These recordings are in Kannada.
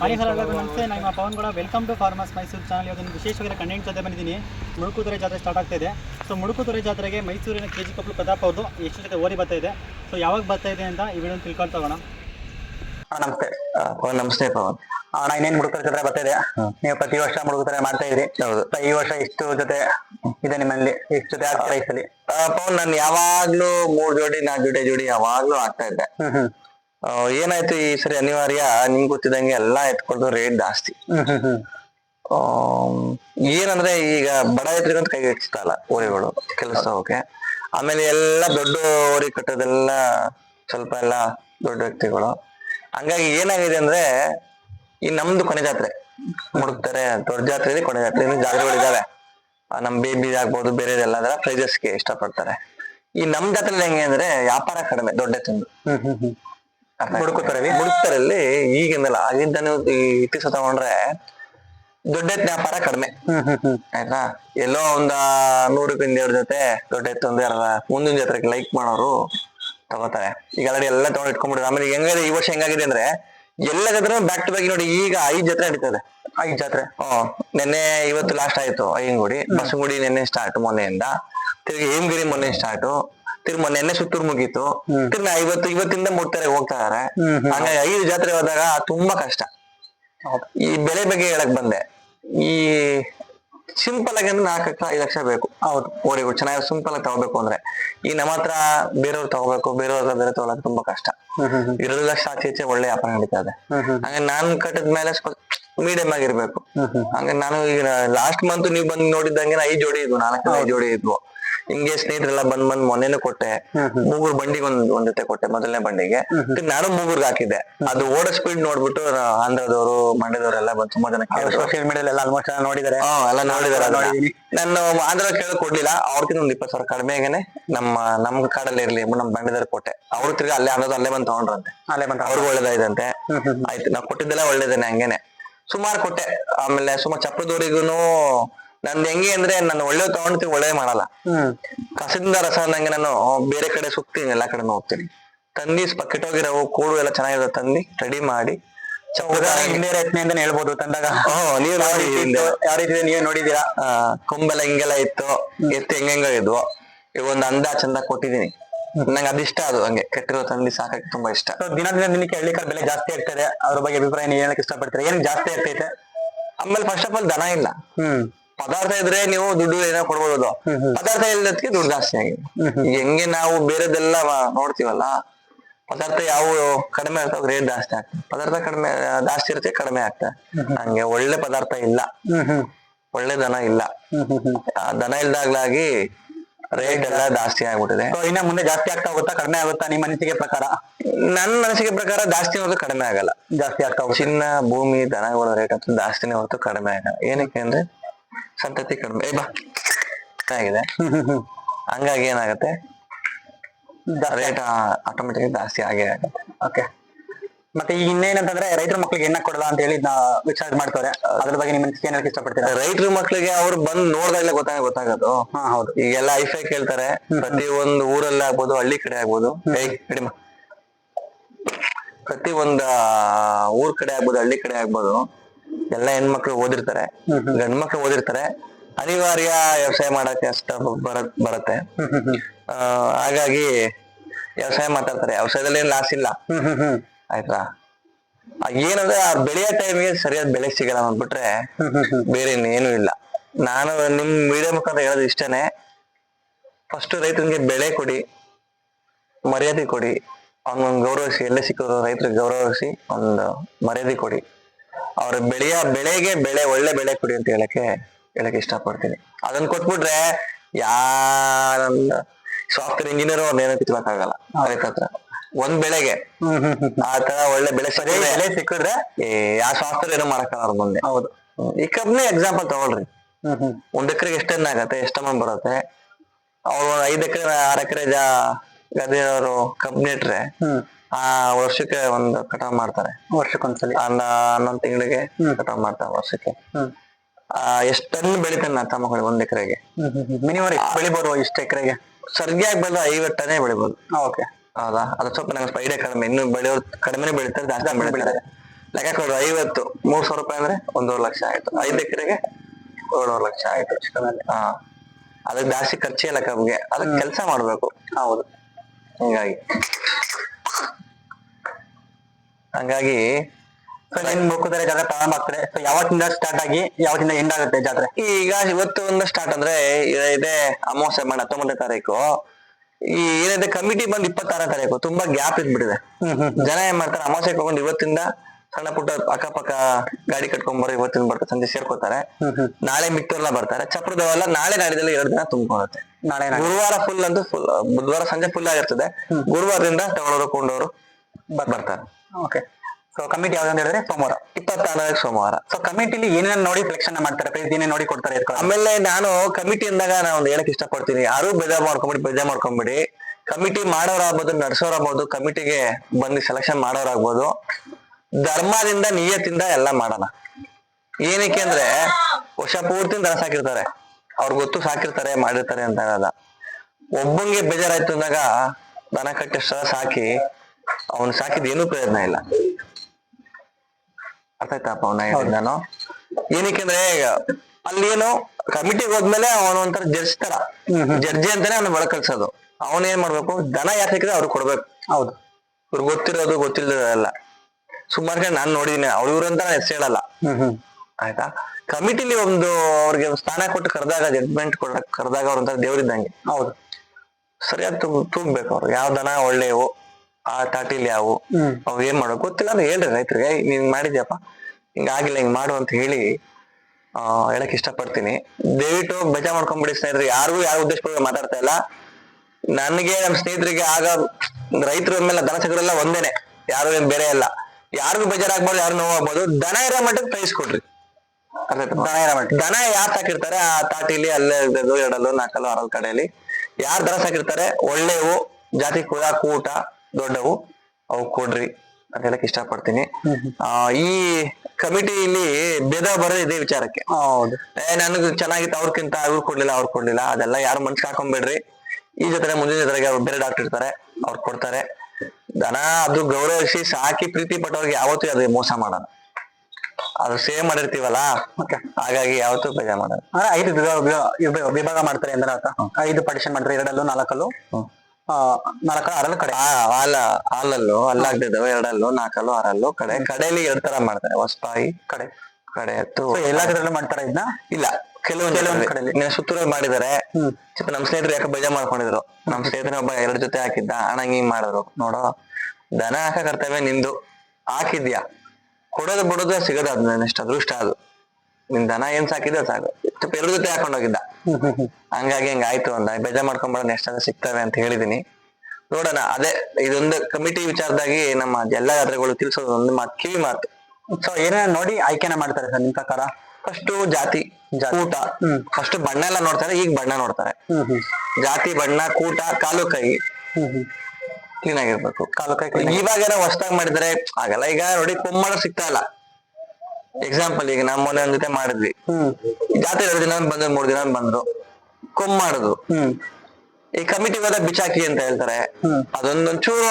ಹಾಯ್ ಹಲೋ ಎಲ್ಲರಿಗೂ ನಮಸ್ತೆ ನಾನು ಪವನ್ ಕೂಡ welcome to farmers Mysuru channel ಇವತ್ತು ವಿಶೇಷವಾಗಿ ಕಂಟೆಂಟ್ ಜೊತೆ ಬಂದಿದ್ದೀನಿ. ಮುಳುಕುತೊರೆ ಜಾತ್ರೆ ಸ್ಟಾರ್ಟ್ ಆಗ್ತಾ ಇದೆ. ಸೊ ಮುಳುಕುತೊರೆ ಜಾತ್ರೆಗೆ ಮೈಸೂರಿನ ಕೆ ಜಿ ಕಪ್ಪಲು ಪ್ರತಾಪ್ ಅವ್ರದ್ದು ಎಷ್ಟು ಜೊತೆ ಓರಿ ಬರ್ತಾ ಇದೆ. ಸೊ ಯಾವಾಗ ಬರ್ತಾ ಇದೆ ಅಂತ ಈ ವಿಡಿಯೋ ತಿಳ್ಕೊಳ್ತಾ ನಮಸ್ತೆ. ಆ, ಪವನ್ ನಮಸ್ತೆ ಪವನ್. ಅಣ್ಣ ಇನ್ನೇನ್ ಮುಡುಕರ ಜೊತೆ ಬರ್ತಾ ಇದೆ? ನೀವು ಪ್ರತಿ ವರ್ಷ ಮುಡುಕರ ಮಾಡ್ತಾ ಇದ್ರಿ ಹೌದು. ಈ ವರ್ಷ ಇಷ್ಟು ಜೊತೆ ಇದೆ ನಿಮ್ಮಲ್ಲಿ? ಇಷ್ಟು ಜೊತೆ ಆಗ್ತಾ ಈ ಸಲ? ಪವನ್ ನಾನು ಯಾವಾಗ್ಲೂ ಮೂರ್ ಜೋಡಿ ನಾಲ್ಕು ಜೋಡಿ ಜೋಡಿ ಯಾವಾಗ್ಲೂ ಆಗ್ತಾ ಇದ್ದೆ ಹ್ಮ್ ಹ್ಮ್. ಆ, ಏನಾಯ್ತು ಈ ಸರಿ ಅನಿವಾರ್ಯ? ನಿಮ್ಗೆ ಗೊತ್ತಿದಂಗೆ ಎಲ್ಲಾ ಎತ್ಕೊಂಡು ರೇಟ್ ಜಾಸ್ತಿ. ಏನಂದ್ರೆ ಈಗ ಬಡ ರೈತರಿಗಂತ ಕೈ ಹೆಚ್ಚಿಸ್ತಲ್ಲ ಊರಿಗಳು ಕೆಲಸ ಹೋಗಕ್ಕೆ. ಆಮೇಲೆ ಎಲ್ಲ ದೊಡ್ಡ ಊರಿಗೆ ಕಟ್ಟೋದೆಲ್ಲ ಸ್ವಲ್ಪ ಎಲ್ಲ ದೊಡ್ಡ ವ್ಯಕ್ತಿಗಳು. ಹಂಗಾಗಿ ಏನಾಗಿದೆ ಅಂದ್ರೆ ಈ ನಮ್ದು ಕೊನೆ ಜಾತ್ರೆ. ಮುಡುಕ್ತಾರೆ ದೊಡ್ಡ ಜಾತ್ರೆ ಕೊನೆ ಜಾತ್ರೆ. ಜಾತ್ರೆಗಳು ಜಾತ್ರೆಗಳಿದಾವೆ ನಮ್ ಬೇಬಿ ಆಗ್ಬೋದು ಬೇರೆದೆಲ್ಲ ಪ್ರೈಸಸ್ಗೆ ಇಷ್ಟಪಡ್ತಾರೆ. ಈ ನಮ್ ಜಾತ್ರೆ ಹೆಂಗೆ ಅಂದ್ರೆ ವ್ಯಾಪಾರ ಕಡಿಮೆ ದೊಡ್ಡ ಎತ್ತೊಂದು ಮುಡುಕುತ್ತರಲ್ಲಿ ಮುಡುಕ್ತರಲ್ಲಿ ಈಗಿಂದಲ್ಲ ಈ ಇತಿಹಾಸ ತಗೊಂಡ್ರೆ ದೊಡ್ಡ ವ್ಯಾಪಾರ ಕಡಿಮೆ. ಆಯ್ತಾ? ಎಲ್ಲೋ ಒಂದ ನೂರು ರೂಪಾಯಿ ಎರಡು ಜೊತೆ ದೊಡ್ಡ ಎತ್ತು ಒಂದು ಯಾರ ಮುಂದಿನ ಜಾತ್ರೆಗೆ ಲೈಕ್ ಮಾಡೋರು ತಗೋತಾರೆ. ಈಗ ಆಲ್ರೆಡಿ ಎಲ್ಲ ತಗೊಂಡು ಇಟ್ಕೊಂಡ್ಬಿಡ್ತಾರೆ ಆಮೇಲೆ ಹೆಂಗಿದೆ ಈ ವರ್ಷ ಹೆಂಗಾಗಿದೆ ಅಂದ್ರೆ ಎಲ್ಲ ಜಾತ್ರೆ ಬ್ಯಾಕ್ ಟು ಬ್ಯಾಕ್ ನೋಡಿ ಈಗ ಐದ್ ಜಾತ್ರೆ ನಡೀತದೆ. ಐದ್ ಜಾತ್ರೆ? ಹ್ಮ್. ನಿನ್ನೆ ಇವತ್ತು ಲಾಸ್ಟ್ ಆಯ್ತು ಅಯ್ಯಂಗುಡಿ ಬಸಂಗುಡಿ ನೆನ್ನೆ ಸ್ಟಾರ್ಟ್ ಮೊನ್ನೆಯಿಂದ. ತಿರುಗಿ ಹೇಮಗಿರಿ ಮೊನ್ನೆ ಸ್ಟಾರ್ಟ್ ತಿರ್ಗಿ ನೆನ್ನೆ ಸುತ್ತೂರ್ ಮುಗೀತು. ತಿರ್ಗ ಐವತ್ತು ಇವತ್ತಿಂದ ಮುಟ್ತಾರೆ ಹೋಗ್ತಾ ಇದಾರೆ. ಹಂಗಾಗಿ ಐದು ಜಾತ್ರೆ ಹೋದಾಗ ತುಂಬಾ ಕಷ್ಟ. ಈ ಬೆಲೆ ಬಗ್ಗೆ ಹೇಳಕ್ ಬಂದೆ. ಈ ಸಿಂಪಲ್ ಆಗಿ ಅಂದ್ರೆ ನಾಲ್ಕು ಐದು ಲಕ್ಷ ಬೇಕು. ಹೌದು. ಓರಿಗೂ ಚೆನ್ನಾಗಿ ಸಿಂಪಲ್ ಆಗಿ ತಗೋಬೇಕು ಅಂದ್ರೆ. ಈ ನಮ್ಮ ಹತ್ರ ಬೇರೆಯವ್ರು ತಗೋಬೇಕು ಬೇರೆಯವ್ರ ಬೇರೆ ತಗೊಳಕ್ ತುಂಬಾ ಕಷ್ಟ. ಎರಡು ಲಕ್ಷ ಆಚೆ ಈಚೆ ಒಳ್ಳೆ ವ್ಯಾಪಾರ ನಡೀತಾ ಇದೆ. ಹಂಗೆ ನಾನ್ ಕಟ್ಟದ ಮೇಲೆ ಸ್ವಲ್ಪ ಮೀಡಿಯಂ ಆಗಿರ್ಬೇಕು. ಹಂಗೆ ನಾನು ಈಗ ಲಾಸ್ಟ್ ಮಂತ್ ನೀವು ಬಂದು ನೋಡಿದಂಗೆ ಐದು ಜೋಡಿ ಇದ್ವು ನಾಲ್ಕು ಐದು ಜೋಡಿ ಇದ್ವು. ಹಿಂಗೆ ಸ್ನೇಹಿತರೆಲ್ಲ ಬಂದ್ ಬಂದ್ ಮೊನ್ನೆನೂ ಕೊಟ್ಟೆ. ಮೂಗೂರ್ ಬಂಡಿಗೆ ಒಂದ್ ಒಂದ್ ಜೊತೆ ಕೊಟ್ಟೆ ಮೊದಲನೇ ಬಂಡಿಗೆ. ನಾನು ಮೂಗೂರ್ಗ್ ಹಾಕಿದ್ದೆ. ಅದು ಓಡೋ ಸ್ಪೀಡ್ ನೋಡ್ಬಿಟ್ಟು ಆಂಧ್ರದವರು ಮಂಡ್ಯದವರೆಲ್ಲ ಬಂದ್ ತುಂಬಾ ಜನ ಸೋಶಿಯಲ್ ಸೋಷಿಯಲ್ ಮೀಡಿಯಾ ಆಲ್ಮೋಸ್ಟ್ ನೋಡಿದ್ದಾರೆ. ಹಾ ಎಲ್ಲ ನೋಡಿದಾರೆ ನಾನು ಆಂಧ್ರ ಕೇಳಕ್ ಕೊಡ್ಲಿಲ್ಲ. ಅವ್ರಕಿಂತ ಒಂದ್ ಇಪ್ಪತ್ತು ಸಾವಿರ ಕಡಿಮೆಗೆನೆ ನಮ್ಮ ನಮ್ ಕಾಡಲ್ಲಿ ಇರ್ಲಿ ನಮ್ ಬಂಡಿದಾರ ಕೊಟ್ಟೆ. ಅವ್ರ ತಿರ್ಗಿ ಅಲ್ಲೇ ಅನ್ನೋದು ಅಲ್ಲೇ ಬಂದ್ ತಗೊಂಡ್ರಂತೆ. ಅಲ್ಲೇ ಬಂದ್ ಅವ್ರಿಗೂ ಒಳ್ಳೇದಾಯ್ತಂತೆ. ಆಯ್ತು ನಾ ಕೊಟ್ಟಿದ್ದೆಲ್ಲ ಒಳ್ಳೇದೇನೆ ಹಂಗೇನೆ. ಸುಮಾರು ಕೊಟ್ಟೆ. ಆಮೇಲೆ ಸುಮಾರು ಚಪ್ಪದವರಿಗೂನು ನಂದು ಹೆಂಗೆ ಅಂದ್ರೆ ನಾನು ಒಳ್ಳೆ ತಗೊಂಡ್ತೀನಿ ಒಳ್ಳೆ ಮಾಡಲ್ಲ. ಕಸದಿಂದ ರಸ ನಂಗೆ ನಾನು ಬೇರೆ ಕಡೆ ಸುಕ್ತೀನಿ ಎಲ್ಲಾ ಕಡೆ ಹೋಗ್ತೀನಿ. ತಂದಿ ಬಕೆಟ್ ಹೋಗಿರೋ ಕೂಡು ಎಲ್ಲ ಚೆನ್ನಾಗಿರೋ ತಂದಿ ರೆಡಿ ಮಾಡಿ. ರಚನೆ ಹೇಳ್ಬೋದು ತಂದಾಗ. ನೀವ್ ಯಾವ ನೋಡಿ ರೀತಿ ಯಾವ ರೀತಿ ನೀವೇ ನೋಡಿದೀರಾ ಕೊಂಬೆಲ್ಲ ಹಿಂಗೆಲ್ಲ ಇತ್ತು ಎತ್ತು ಹೆಂಗೆಂಗ ಇದ್ವು. ಈಗ ಒಂದ್ ಅಂದ ಚಂದ ಕೊಟ್ಟಿದೀನಿ ನಂಗೆ ಅದಿಷ್ಟ ಅದು ಹಂಗೆ ಕೆಟ್ಟಿರೋ ತಂದಿ ಸಾಕಕ್ಕೆ ತುಂಬಾ ಇಷ್ಟ. ದಿನ ದಿನ ದಿನಕ್ಕೆ ಹಳ್ಳಿ ಬೆಲೆ ಜಾಸ್ತಿ ಆಗ್ತದೆ. ಅದ್ರ ಬಗ್ಗೆ ಅಭಿಪ್ರಾಯ ನೀವು ಹೇಳಕ್ ಇಷ್ಟಪಡ್ತೀರಾ? ಏನಕ್ಕೆ ಜಾಸ್ತಿ ಆಗ್ತೈತೆ? ಆಮೇಲೆ ಫಸ್ಟ್ ಆಫ್ ಆಲ್ ದನ ಇಲ್ಲ. ಹ್ಮ್. ಪದಾರ್ಥ ಇದ್ರೆ ನೀವು ದುಡ್ಡು ಏನೋ ಕೊಡ್ಬೋದು. ಪದಾರ್ಥ ಇಲ್ಲದಕ್ಕೆ ದುಡ್ಡು ಜಾಸ್ತಿ ಆಗಿದೆ. ಈಗ ಹೆಂಗೆ ನಾವು ಬೇರೆದೆಲ್ಲ ನೋಡ್ತೀವಲ್ಲ? ಪದಾರ್ಥ ಯಾವ ಕಡಿಮೆ ಇರ್ತಾವ ರೇಟ್ ಜಾಸ್ತಿ ಆಗ್ತದೆ. ಪದಾರ್ಥ ಕಡಿಮೆ ಜಾಸ್ತಿ ಇರುತ್ತೆ ಕಡಿಮೆ ಆಗ್ತದೆ. ಹಂಗೆ ಒಳ್ಳೆ ಪದಾರ್ಥ ಇಲ್ಲ. ಒಳ್ಳೆ ದನ ಇಲ್ಲ. ದನ ಇಲ್ದಾಗ್ಲಾಗಿ ರೇಟ್ ಎಲ್ಲ ಜಾಸ್ತಿ ಆಗ್ಬಿಟ್ಟಿದೆ. ಇನ್ನ ಮುಂದೆ ಜಾಸ್ತಿ ಆಗ್ತಾ ಹೋಗುತ್ತಾ ಕಡಿಮೆ ಆಗುತ್ತಾ ನಿಮ್ಮ ಮನಸ್ಸಿಗೆ ಪ್ರಕಾರ? ನನ್ನ ಮನಸ್ಸಿಗೆ ಪ್ರಕಾರ ಜಾಸ್ತಿ ಹೋದ್ರೆ ಕಡಿಮೆ ಆಗಲ್ಲ. ಜಾಸ್ತಿ ಆಗ್ತಾ ಹೋಗುತ್ತೆ? ಚಿನ್ನ ಭೂಮಿ ದನಗಳ ರೇಟ್ ಅಂತೂ ಜಾಸ್ತಿನೇ ಹೊರತು ಕಡಿಮೆ ಆಗಲ್ಲ. ಏನಕ್ಕೆ ಅಂದ್ರೆ ಸಂತತಿ ಕಡಿಮೆ ಏ ಬಾ. ಆಗಿದೆ ಹಂಗಾಗಿ ಏನಾಗುತ್ತೆ? ರೇಟ್ ಆಟೋಮೆಟಿಕ್ ಜಾಸ್ತಿ ಆಗೇ ಆಗುತ್ತೆ. ಓಕೆ ಮತ್ತೆ ಈಗ ಇನ್ನೇನಂತಂದ್ರೆ ರೈತರ ಮಕ್ಳಿಗೆ ಹೆಣ್ಣ ಕೊಡಲ್ಲ ಅಂತ ಹೇಳಿ ವಿಚಾರ ಮಾಡ್ತಾರೆ. ಅದ್ರ ಬಗ್ಗೆ ನಿಮ್ಮ ಏನಕ್ಕೆ ಏನ್ ಹೇಳಕ್ ಇಷ್ಟಪಡ್ತೀರಾ? ರೈತರ ಮಕ್ಳಿಗೆ ಅವ್ರು ಬಂದ್ ನೋಡ್ದಾಗ್ಲೇ ಗೊತ್ತಾಗ ಗೊತ್ತಾಗೋದು. ಹಾ ಹೌದು. ಈಗೆಲ್ಲ ಐಫೈ ಕೇಳ್ತಾರೆ. ಪ್ರತಿ ಒಂದು ಊರಲ್ಲಿ ಆಗ್ಬೋದು ಹಳ್ಳಿ ಕಡೆ ಆಗ್ಬೋದು. ಕಡಿಮೆ ಪ್ರತಿ ಒಂದ್ ಊರ್ ಕಡೆ ಆಗ್ಬೋದು ಹಳ್ಳಿ ಕಡೆ ಆಗ್ಬೋದು. ಎಲ್ಲ ಹೆಣ್ಮಕ್ಳು ಓದಿರ್ತಾರೆ. ಗಂಡ್ ಮಕ್ಳು ಓದಿರ್ತಾರೆ. ಅನಿವಾರ್ಯ ವ್ಯವಸಾಯ ಮಾಡಕ್ಕೆ ಅಷ್ಟ ಬರತ್ ಬರತ್ತೆ. ಆ, ಹಾಗಾಗಿ ವ್ಯವಸಾಯ ಮಾತಾಡ್ತಾರೆ. ವ್ಯವಸಾಯದಲ್ಲಿ ಏನ್ ಲಾಸ್ ಇಲ್ಲ. ಆಯ್ತಾ? ಆ, ಏನಂದ್ರೆ ಆ ಬೆಳೆಯೋ ಟೈಮ್ಗೆ ಸರಿಯಾದ ಬೆಳೆ ಸಿಗಲ್ಲ ಅಂದ್ಬಿಟ್ರೆ ಬೇರೆ ಇನ್ನೇನು ಇಲ್ಲ. ನಾನು ನಿಮ್ ಮೀಡಿಯಾ ಮುಖಾಂತರ ಹೇಳೋದು ಇಷ್ಟನೇ. ಫಸ್ಟ್ ರೈತನಿಗೆ ಬೆಳೆ ಕೊಡಿ. ಮರ್ಯಾದೆ ಕೊಡಿ. ಅವ್ನೊಂದು ಗೌರವಿಸಿ ಎಲ್ಲೇ ಸಿಕ್ಕಿದ್ರು ರೈತರಿಗೆ ಗೌರವಿಸಿ ಒಂದು ಮರ್ಯಾದೆ ಕೊಡಿ. ಅವ್ರ ಬೆಳೆಯ ಬೆಳೆಗೆ ಬೆಳೆ ಒಳ್ಳೆ ಬೆಳೆ ಕೊಡಿ ಅಂತ ಹೇಳಕ್ಕೆ ಹೇಳಕ್ಕೆ ಇಷ್ಟಪಡ್ತೀನಿ. ಅದನ್ನ ಕೊಟ್ಬಿಟ್ರೆ ಯಾರ ಸಾಫ್ಟ್ವೇರ್ ಇಂಜಿನಿಯರ್ ಅವ್ರನ್ನ ಏನೋ ಕಿತ್ಬೇಕಾಗಲ್ಲ ಹತ್ರ ಒಂದ್ ಬೆಳೆಗೆ ಆ ತರ ಒಳ್ಳೆ ಬೆಳೆ ಸರಿ ಸಿಕ್ಕಿದ್ರೆ ಬೆಲೆ ಸಿಕ್ಕಿದ್ರೆ ಏ ಯಾವ ಸಾಫ್ಟ್ವೇರ್ ಏನೋ ಮಾಡಕ್ಕಲ್ಲ ಅವ್ರ ಮುಂದೆ ಹೌದು. ಈ ಕಬ್ನೇ ಎಕ್ಸಾಂಪಲ್ ತಗೊಳ್ರಿ. ಒಂದ್ ಎಕರೆಗೆ ಎಷ್ಟನ್ನ ಆಗತ್ತೆ ಎಷ್ಟು ಅಮೌಂಟ್ ಬರುತ್ತೆ? ಅವ್ರು ಐದ್ ಎಕರೆ ಆರ್ ಎಕರೆ ಕಬ್ಬು ನೆಟ್ರೆ ಹ್ಮ್. ಆ ವರ್ಷಕ್ಕೆ ಒಂದು ಕಟಾವ್ ಮಾಡ್ತಾರೆ. ವರ್ಷಕ್ಕೊಂದ್ಸಲಿ. ಅನ್ನ ಹನ್ನೊಂದು ತಿಂಗಳಿಗೆ ಕಟಾವ್ ಮಾಡ್ತಾರೆ ವರ್ಷಕ್ಕೆ. ಆ ಎಷ್ಟ್ ಟನ್ ಬೆಳಿತಾನೆ ತಮ್ಮ ಮಾಡ್ಕೊಳ್ಳಿ ಒಂದ್ ಎಕರೆಗೆ? ಮಿನಿಮಮ್ ಬೆಳಿಬಹುದು ಇಷ್ಟ ಇಷ್ಟು ಎಕರೆಗೆ? ಸರ್ಗಿಯಾಗಿ ಬೆಳೆದ ಐವತ್ತು ಟನ್ನೇ ಬೆಳಿಬೋದು ಓಕೆ. ಹೌದಾ? ಅದು ಸ್ವಲ್ಪ ನಂಗೆ ಸ್ಪೈಡೆ ಕಡಿಮೆ. ಇನ್ನು ಬೆಳೆಯೋರು ಕಡಿಮೆನೆ ಬೆಳಿತಾರೆ ಜಾಸ್ತಿ ಬೆಳಿತಾರೆ. ಲೆಕ್ಕ ಕೊಡು ಐವತ್ತು ಮೂರ್ ಸಾವಿರ ರೂಪಾಯಿ ಅಂದ್ರೆ ಒಂದೂವರೆ ಲಕ್ಷ ಆಯ್ತು. ಐದು ಎಕರೆಗೆ ಏಳುವರೆ ಲಕ್ಷ ಆಯ್ತು. ಹಾ. ಅದಕ್ಕೆ ಜಾಸ್ತಿ ಖರ್ಚೇ ಇಲ್ಲ ಕಬ್ಬಿಗೆ ಅದಕ್ಕೆ ಕೆಲಸ ಮಾಡ್ಬೇಕು. ಹೌದು. ಹಿಂಗಾಗಿ. ಹಂಗಾಗಿ ಸೊ ಏನ್ ಮುಳುಕುತೊರೆ ಜಾತ್ರೆ ಪ್ರಾರಂಭ ಆಗ್ತದೆ. ಸೊ ಯಾವತ್ತಿಂದ ಸ್ಟಾರ್ಟ್ ಆಗಿ ಯಾವತ್ತಿಂದ ಎಂಡ್ ಆಗುತ್ತೆ ಜಾತ್ರೆ? ಈಗ ಇವತ್ತು ಒಂದು ಸ್ಟಾರ್ಟ್ ಅಂದ್ರೆ ಇದೆ ಅಮಾವಾಸ್ಯೆ ಮಾಡ ಹತ್ತೊಂಬತ್ತನೇ ತಾರೀಕು. ಈ ಏನಿದೆ ಕಮಿಟಿ ಬಂದ್ ಇಪ್ಪತ್ತಾರನೇ ತಾರೀಕು. ತುಂಬಾ ಗ್ಯಾಪ್ ಇದ್ಬಿಟ್ಟಿದೆ. ಜನ ಏನ್ ಮಾಡ್ತಾರೆ ಅಮಾವಾಸ್ಯೆ ಹೋಗೊಂಡು ಇವತ್ತಿಂದ ಸಣ್ಣ ಪುಟ್ಟ ಅಕ್ಕಪಕ್ಕ ಗಾಡಿ ಕಟ್ಕೊಂಡ್ಬರೋ ಇವತ್ತಿನ ಬರ್ತಾರೆ ಸಂಜೆ ಸೇರ್ಕೋತಾರೆ. ನಾಳೆ ಮಿಕ್ಕರೆಲ್ಲ ಬರ್ತಾರೆ. ಚಪ್ರದವೆಲ್ಲ ನಾಳೆ ನಾಡಿದಲ್ಲಿ ಎರಡು ದಿನ ತುಂಬಿಕೊಳ್ಳುತ್ತೆ. ನಾಳೆ ಗುರುವಾರ ಫುಲ್ ಅಂತೂ ಫುಲ್ ಬುಧವಾರ ಸಂಜೆ ಫುಲ್ ಆಗಿರ್ತದೆ. ಗುರುವಾರದಿಂದ ತಗೊಳ್ಳೋರು ಕೊಂಡವರು ಬರ್ತಾರೆ. ಓಕೆ ಸೊ ಕಮಿಟಿ ಯಾವ್ದು ಅಂತ ಹೇಳಿದ್ರೆ ಸೋಮವಾರ ಇಪ್ಪತ್ತಾರನೇ ಸೋಮವಾರ. ಸೊ ಕಮಿಟಿಲಿ ಏನೇನು ನೋಡಿ ಸೆಲೆಕ್ಷನ್ ಮಾಡ್ತಾರೆ ದಿನ ನೋಡಿ ಕೊಡ್ತಾರೆ ಆಮೇಲೆ ನಾನು ಕಮಿಟಿ ಅಂದಾಗ ನಾನು ಒಂದು ಹೇಳಕ್ ಇಷ್ಟಪಡ್ತೀನಿ. ಯಾರು ಬೇಜಾರ್ ಮಾಡ್ಕೊಂಬಿಡಿ ಬೇಜಾರ್ ಮಾಡ್ಕೊಂಬಿಡಿ. ಕಮಿಟಿ ಮಾಡೋರಾಗ್ಬೋದು, ನಡ್ಸೋರಾಗ್ಬೋದು ಕಮಿಟಿಗೆ ಬಂದು ಸೆಲೆಕ್ಷನ್ ಮಾಡೋರಾಗ್ಬೋದು. ಧರ್ಮದಿಂದ, ನಿಯತ್ತಿಂದ ಎಲ್ಲ ಮಾಡೋಣ. ಏನಕ್ಕೆ ಅಂದ್ರೆ ವರ್ಷ ಪೂರ್ತಿ ದನ ಸಾಕಿರ್ತಾರೆ. ಅವ್ರ ಗೊತ್ತು ಸಾಕಿರ್ತಾರೆ, ಮಾಡಿರ್ತಾರೆ ಅಂತ ಹೇಳಲ್ಲ. ಒಬ್ಬಂಗೆ ಬೇಜಾರಾಯ್ತು ಅಂದಾಗ, ದನ ಕಟ್ಟಿಷ್ಟ ಸಾಕಿ ಅವನು ಸಾಕಿದ ಏನೂ ಪ್ರಯತ್ನ ಇಲ್ಲ. ಅರ್ಥ ಆಯ್ತಪ್ಪ ಅವನ ನಾನು ಏನಕ್ಕೆ ಅಂದ್ರೆ ಅಲ್ಲಿ ಏನು ಕಮಿಟಿಗೆ ಹೋದ್ಮೇಲೆ ಅವನು ಒಂಥರ ಜಡ್ಜ್ ತರ. ಜಡ್ಜಿ ಅಂತಾನೆ ಅವ್ನ ಬಳಕಲ್ಸೋದು ಕಳ್ಸೋದು. ಅವನ್ ಏನ್ ಮಾಡ್ಬೇಕು? ದನ ಯಾರು ಸಿಕ್ಕಿದ್ರೆ ಅವ್ರಿಗೆ ಕೊಡ್ಬೇಕು. ಹೌದು. ಇವ್ರು ಗೊತ್ತಿರೋದು ಗೊತ್ತಿಲ್ಲದಲ್ಲ ಸುಮಾರು ಕಡೆ ನಾನು ನೋಡಿದೀನಿ ಅವ್ರ ಇವ್ರು ಅಂತ ಹೆಸರು ಹೇಳಲ್ಲ. ಆಯ್ತಾ? ಕಮಿಟಿಲಿ ಒಂದು ಅವ್ರಿಗೆ ಒಂದು ಸ್ಥಾನ ಕೊಟ್ಟು ಕರೆದಾಗ ಜಡ್ಜ್ಮೆಂಟ್ ಕೊಡ ಕರೆದಾಗ ಅವ್ರ ಒಂಥರ ದೇವ್ರಿದ್ದಂಗೆ. ಹೌದು. ಸರಿಯಾಗಿ ತುಂಬ ತುಂಬಬೇಕು ಅವ್ರು. ಯಾವ ದನ ಒಳ್ಳೆವು ಆ ತಾಟಿಲಿ ಯಾವು ಅವ್ ಏನ್ ಮಾಡೋ ಗೊತ್ತಿಲ್ಲ ಅಂದ್ರೆ ಹೇಳ್ರಿ ರೈತರಿಗೆ "ಏಯ್, ನೀನ್ ಮಾಡಿದ್ಯಪ್ಪ ಹಿಂಗ ಆಗಿಲ್ಲ ಹಿಂಗ್ ಮಾಡು ಅಂತ ಹೇಳಿ ಆ ಹೇಳಕ್ ಇಷ್ಟಪಡ್ತೀನಿ. ದಯವಿಟ್ಟು ಬಜಾ ಮಾಡ್ಕೊಂಡ್ಬಿಡಿ ಸ್ನೇಹಿತರೆ ಯಾರಿಗೂ ಯಾವ ಉದ್ದೇಶ ಮಾತಾಡ್ತಾ ಇಲ್ಲ. ನನಗೆ ನಮ್ ಸ್ನೇಹಿತರಿಗೆ ಆಗ ರೈತರ ಮೇಲೆ ದನ ಸಿಗರೆಲ್ಲ ಒಂದೇನೆ ಯಾರು ಏನ್ ಬೇರೆ ಇಲ್ಲ. ಯಾರಿಗೂ ಬೇಜಾರಾಗ್ಬಾರ್ದು ಯಾರು ನೋವಾಗ್ಬೋದು ದನ ಇರೋ ಮಟ್ಟಕ್ಕೆ ಪ್ರೈಸ್ ಕೊಡ್ರಿ? ದನ ಇರೋ ಮಟ್ಟ. ದನ ಯಾರು ಸಾಕಿರ್ತಾರೆ? ಆ ತಾಟಿಲಿ ಅಲ್ಲೇ ಎರಡಲ್ಲೂ ನಾಲ್ಕಲ್ಲೂ ಆರಲ್ ಕಡೆಯಲ್ಲಿ. ಯಾರು ದನ ಸಾಕಿರ್ತಾರೆ? ಒಳ್ಳೆವು ಜಾತಿ ಕೂಡ ಕೂಟ ದೊಡ್ಡವು. ಅವು ಕೊಡ್ರಿ ಅಂತ ಹೇಳಕ್ ಇಷ್ಟಪಡ್ತೀನಿ. ಆ ಈ ಕಮಿಟಿಲಿ ಭೇದ ಬರೋದು ಇದೆ ವಿಚಾರಕ್ಕೆ. ಹೌದು. ಏ ನನಗೆ ಚೆನ್ನಾಗಿತ್ತು ಅವ್ರಕ್ಕಿಂತ ಅವ್ರು ಕೊಡ್ಲಿಲ್ಲ ಅವ್ರು ಕೊಡ್ಲಿಲ್ಲ. ಅದೆಲ್ಲ ಯಾರು ಮನ್ಸ್ ಹಾಕೊಂಬೇಡ್ರಿ ಈ ಜೊತೆ ಮುಂದಿನ ಜೊತೆಗೆ ಅವ್ರು ಬೇರೆ ಡಾಕ್ಟರ್ ಇರ್ತಾರೆ ಅವ್ರು ಕೊಡ್ತಾರೆ. ದನ ಅದು ಗೌರವಿಸಿ ಸಾಕಿ ಪ್ರೀತಿ ಪಟ್ಟವ್ರಿಗೆ ಯಾವತ್ತೂ ಅದು ಮೋಸ ಮಾಡೋಣ ಅದು ಸೇವ್ ಮಾಡಿರ್ತೀವಲ್ಲ ಹಾಗಾಗಿ ಯಾವತ್ತೂ ಬೇಜಾರ್ ಮಾಡೋಣ ಐದು ವಿಭಾಗ ಮಾಡ್ತಾರೆ ಅಂದ್ರೆ ಐದು ಪಾರ್ಟಿಷನ್ ಮಾಡ್ತಾರೆ ಎರಡಲ್ಲೂ ನಾಲ್ಕಲ್ಲೂ. ಆರಲ್ಲೂ ಕಡೆ. ಆ ಹಾಲ ಹಾಲಲ್ಲೂ ಅಲ್ಲಾಗ್ತಿದ್ದಾವೆ ಎರಡಲ್ಲೂ ನಾಲ್ಕಲ್ಲೂ ಆರಲ್ಲೂ ಕಡೆ. ಕಡೆಯಲ್ಲಿ ಎರಡ್ ತರ ಮಾಡ್ತಾರೆ. ಹೊಸಪಾಯಿ ಕಡೆ. ಕಡೆ ಎಲ್ಲಾ ಕಡೆ ಮಾಡ್ತಾರೆ ಇದನ್ನ ಇಲ್ಲ. ಕೆಲವೊಂದು ಕೆಲವೊಂದ್ ಕಡೆಯಲ್ಲಿ ನಿನ್ನ ಸುತ್ತೂರಲ್ಲಿ ಮಾಡಿದಾರೆ. ನಮ್ ಸ್ನೇಹಿತರು ಯಾಕೆ ಬೇಜಾರ್ ಮಾಡ್ಕೊಂಡಿದ್ರು. ನಮ್ ಸ್ನೇಹಿತರ ಒಬ್ಬ ಎರಡ್ ಜೊತೆ ಹಾಕಿದ್ದ. ಹಣ ಹಿಂಗ್ ಮಾಡಿದ್ರು. ನೋಡೋ ದನ ಹಾಕ ಕರ್ತವ್ಯ ನಿಂದು. ಹಾಕಿದ್ಯಾ? ಕೊಡೋದು ಬಿಡೋದು ಸಿಗದ ಅದ್ ಇಷ್ಟ ಅದೃಷ್ಟ ಅದು. ನಿನ್ ದನ ಏನ್ ಸಾಕಿದ್ಯಾ ಸಾಕು. ಸ್ವಲ್ಪ ಎರಡು ಜೊತೆ ಹಾಕೊಂಡ್ ಹಂಗಾಗಿ ಹಂಗಾಯ್ತು ಆಯ್ತು ಅಂದ ಬೇಜಾರ್ ಮಾಡ್ಕೊಂಬೇಡ ನೆಕ್ಸ್ಟ್ ಅದು ಸಿಗ್ತವೆ ಅಂತ ಹೇಳಿದೀನಿ. ನೋಡೋಣ ಅದೇ ಇದೊಂದು ಕಮಿಟಿ ವಿಚಾರದಾಗಿ ನಮ್ಮ ಎಲ್ಲಾ ಯಾತ್ರೆಗಳು ತಿಳಿಸೋದು ಒಂದು ಮಾತು ಕಿವಿ ಮಾತು. ಸೊ ಏನೇನ ನೋಡಿ ಆಯ್ಕೆನ ಮಾಡ್ತಾರೆ ಸರ್ ನಿಮ್ ಪ್ರಕಾರ? ಫಸ್ಟ್ ಜಾತಿ. ಕೂಟ. ಫಸ್ಟ್ ಬಣ್ಣ ಎಲ್ಲ ನೋಡ್ತಾರೆ ಈಗ ಬಣ್ಣ ನೋಡ್ತಾರೆ. ಜಾತಿ ಬಣ್ಣ ಕೂಟ ಕಾಲು ಕೈ. ಕ್ಲೀನ್ ಆಗಿರ್ಬೇಕು. ಕಾಲು ಕೈ clean ಆಗಿ- ಇವಾಗ ಏನೋ ಹೊಸ್ದಾಗ್ ಮಾಡಿದ್ರೆ ಆಗಲ್ಲ. ಈಗ ನೋಡಿ ಕೊಮ್ಮಡ ಸಿಗ್ತಾ ಇಲ್ಲ. ಎಕ್ಸಾಂಪಲ್ ಈಗ ನಮ್ಮ ಮೊನ್ನೆ ಒಂದ್ ಜೊತೆ ಮಾಡಿದ್ವಿ. ಜಾತ್ರೆ ಎರಡು ದಿನ ಬಂದ್ರು ಮೂರ್ ದಿನ ಬಂದ್ರು. ಕೊಮ್ ಮಾಡುದು. ಈ ಕಮಿಟಿ ಹೋದ ಬಿಚಾಕಿ ಅಂತ ಹೇಳ್ತಾರೆ. ಅದೊಂದೊಂಚೂರು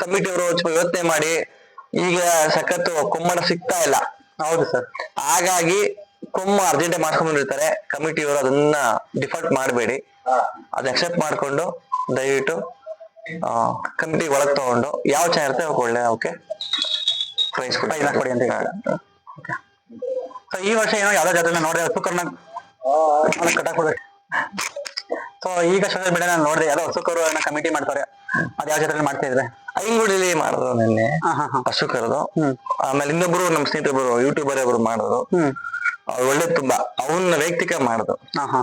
ಕಮಿಟಿ ಅವರು ಯೋಚನೆ ಮಾಡಿ ಈಗ ಸಖತ್ತು ಕೊಮ್ಮಡ ಸಿಗ್ತಾ ಇಲ್ಲ. ಹೌದು ಸರ್. ಹಾಗಾಗಿ ಕೊಮ್ಮ ಅರ್ಜೆಂಟ್ ಮಾಡ್ಕೊಂಡ್ಬಂದಿರ್ತಾರೆ ಕಮಿಟಿಯವರು ಅದನ್ನ ಡಿಫಾಲ್ಟ್ ಮಾಡಬೇಡಿ. ಅದ್ ಅಕ್ಸೆಪ್ಟ್ ಮಾಡ್ಕೊಂಡು ದಯವಿಟ್ಟು ಕಮಿಟಿ ಒಳಗ್ ತಗೊಂಡು ಯಾವ ಚೆನ್ನಾಗಿರುತ್ತೆ ಒಳ್ಳೆ ಅವಕ್ಕೆ ಪ್ರೈಸ್ ಕೊಡಿ ಇಲ್ಲ ಕೊಡಿ ಅಂತ ಹೇಳ್ತೀರಾ? ಸೊ ಈ ವರ್ಷ ಏನೋ ಯಾವ್ದೋ ಜಾತ್ರೆ ನೋಡಿದೆ ಹಸುಕರ್ನ ಕಟ್ಟಾಕ್ ಹೋಗ್ಬೇಕು ಸೊ ಈಗ ಸೋಷಿಯಲ್ ಮೀಡಿಯಾ ನಾನು ನೋಡಿದೆ ಯಾವ್ದೋ ಹಸುಕರು ಕಮಿಟಿ ಮಾಡ್ತಾರೆ. ಅದ್ ಯಾವ ಜಾತ್ರೆ ಮಾಡ್ತಾ ಇದ್ರೆ? ಐಂಗುಡಿಲಿ ಮಾಡಿದ್ರು ನಿನ್ನೆ. ಹಸು ಕರೆದು ಆಮೇಲೆ ಇನ್ನೊಬ್ರು ನಮ್ಮ ಸ್ನೇಹಿತರು ಯೂಟ್ಯೂಬರ್ ಒಬ್ರು ಮಾಡಿದ್ರು ಅವ್ರು ಒಳ್ಳೆ ತುಂಬಾ. ಅವನ್ನ ವೈಯಕ್ತಿಕ ಮಾಡಿದ್ರು ಹಾ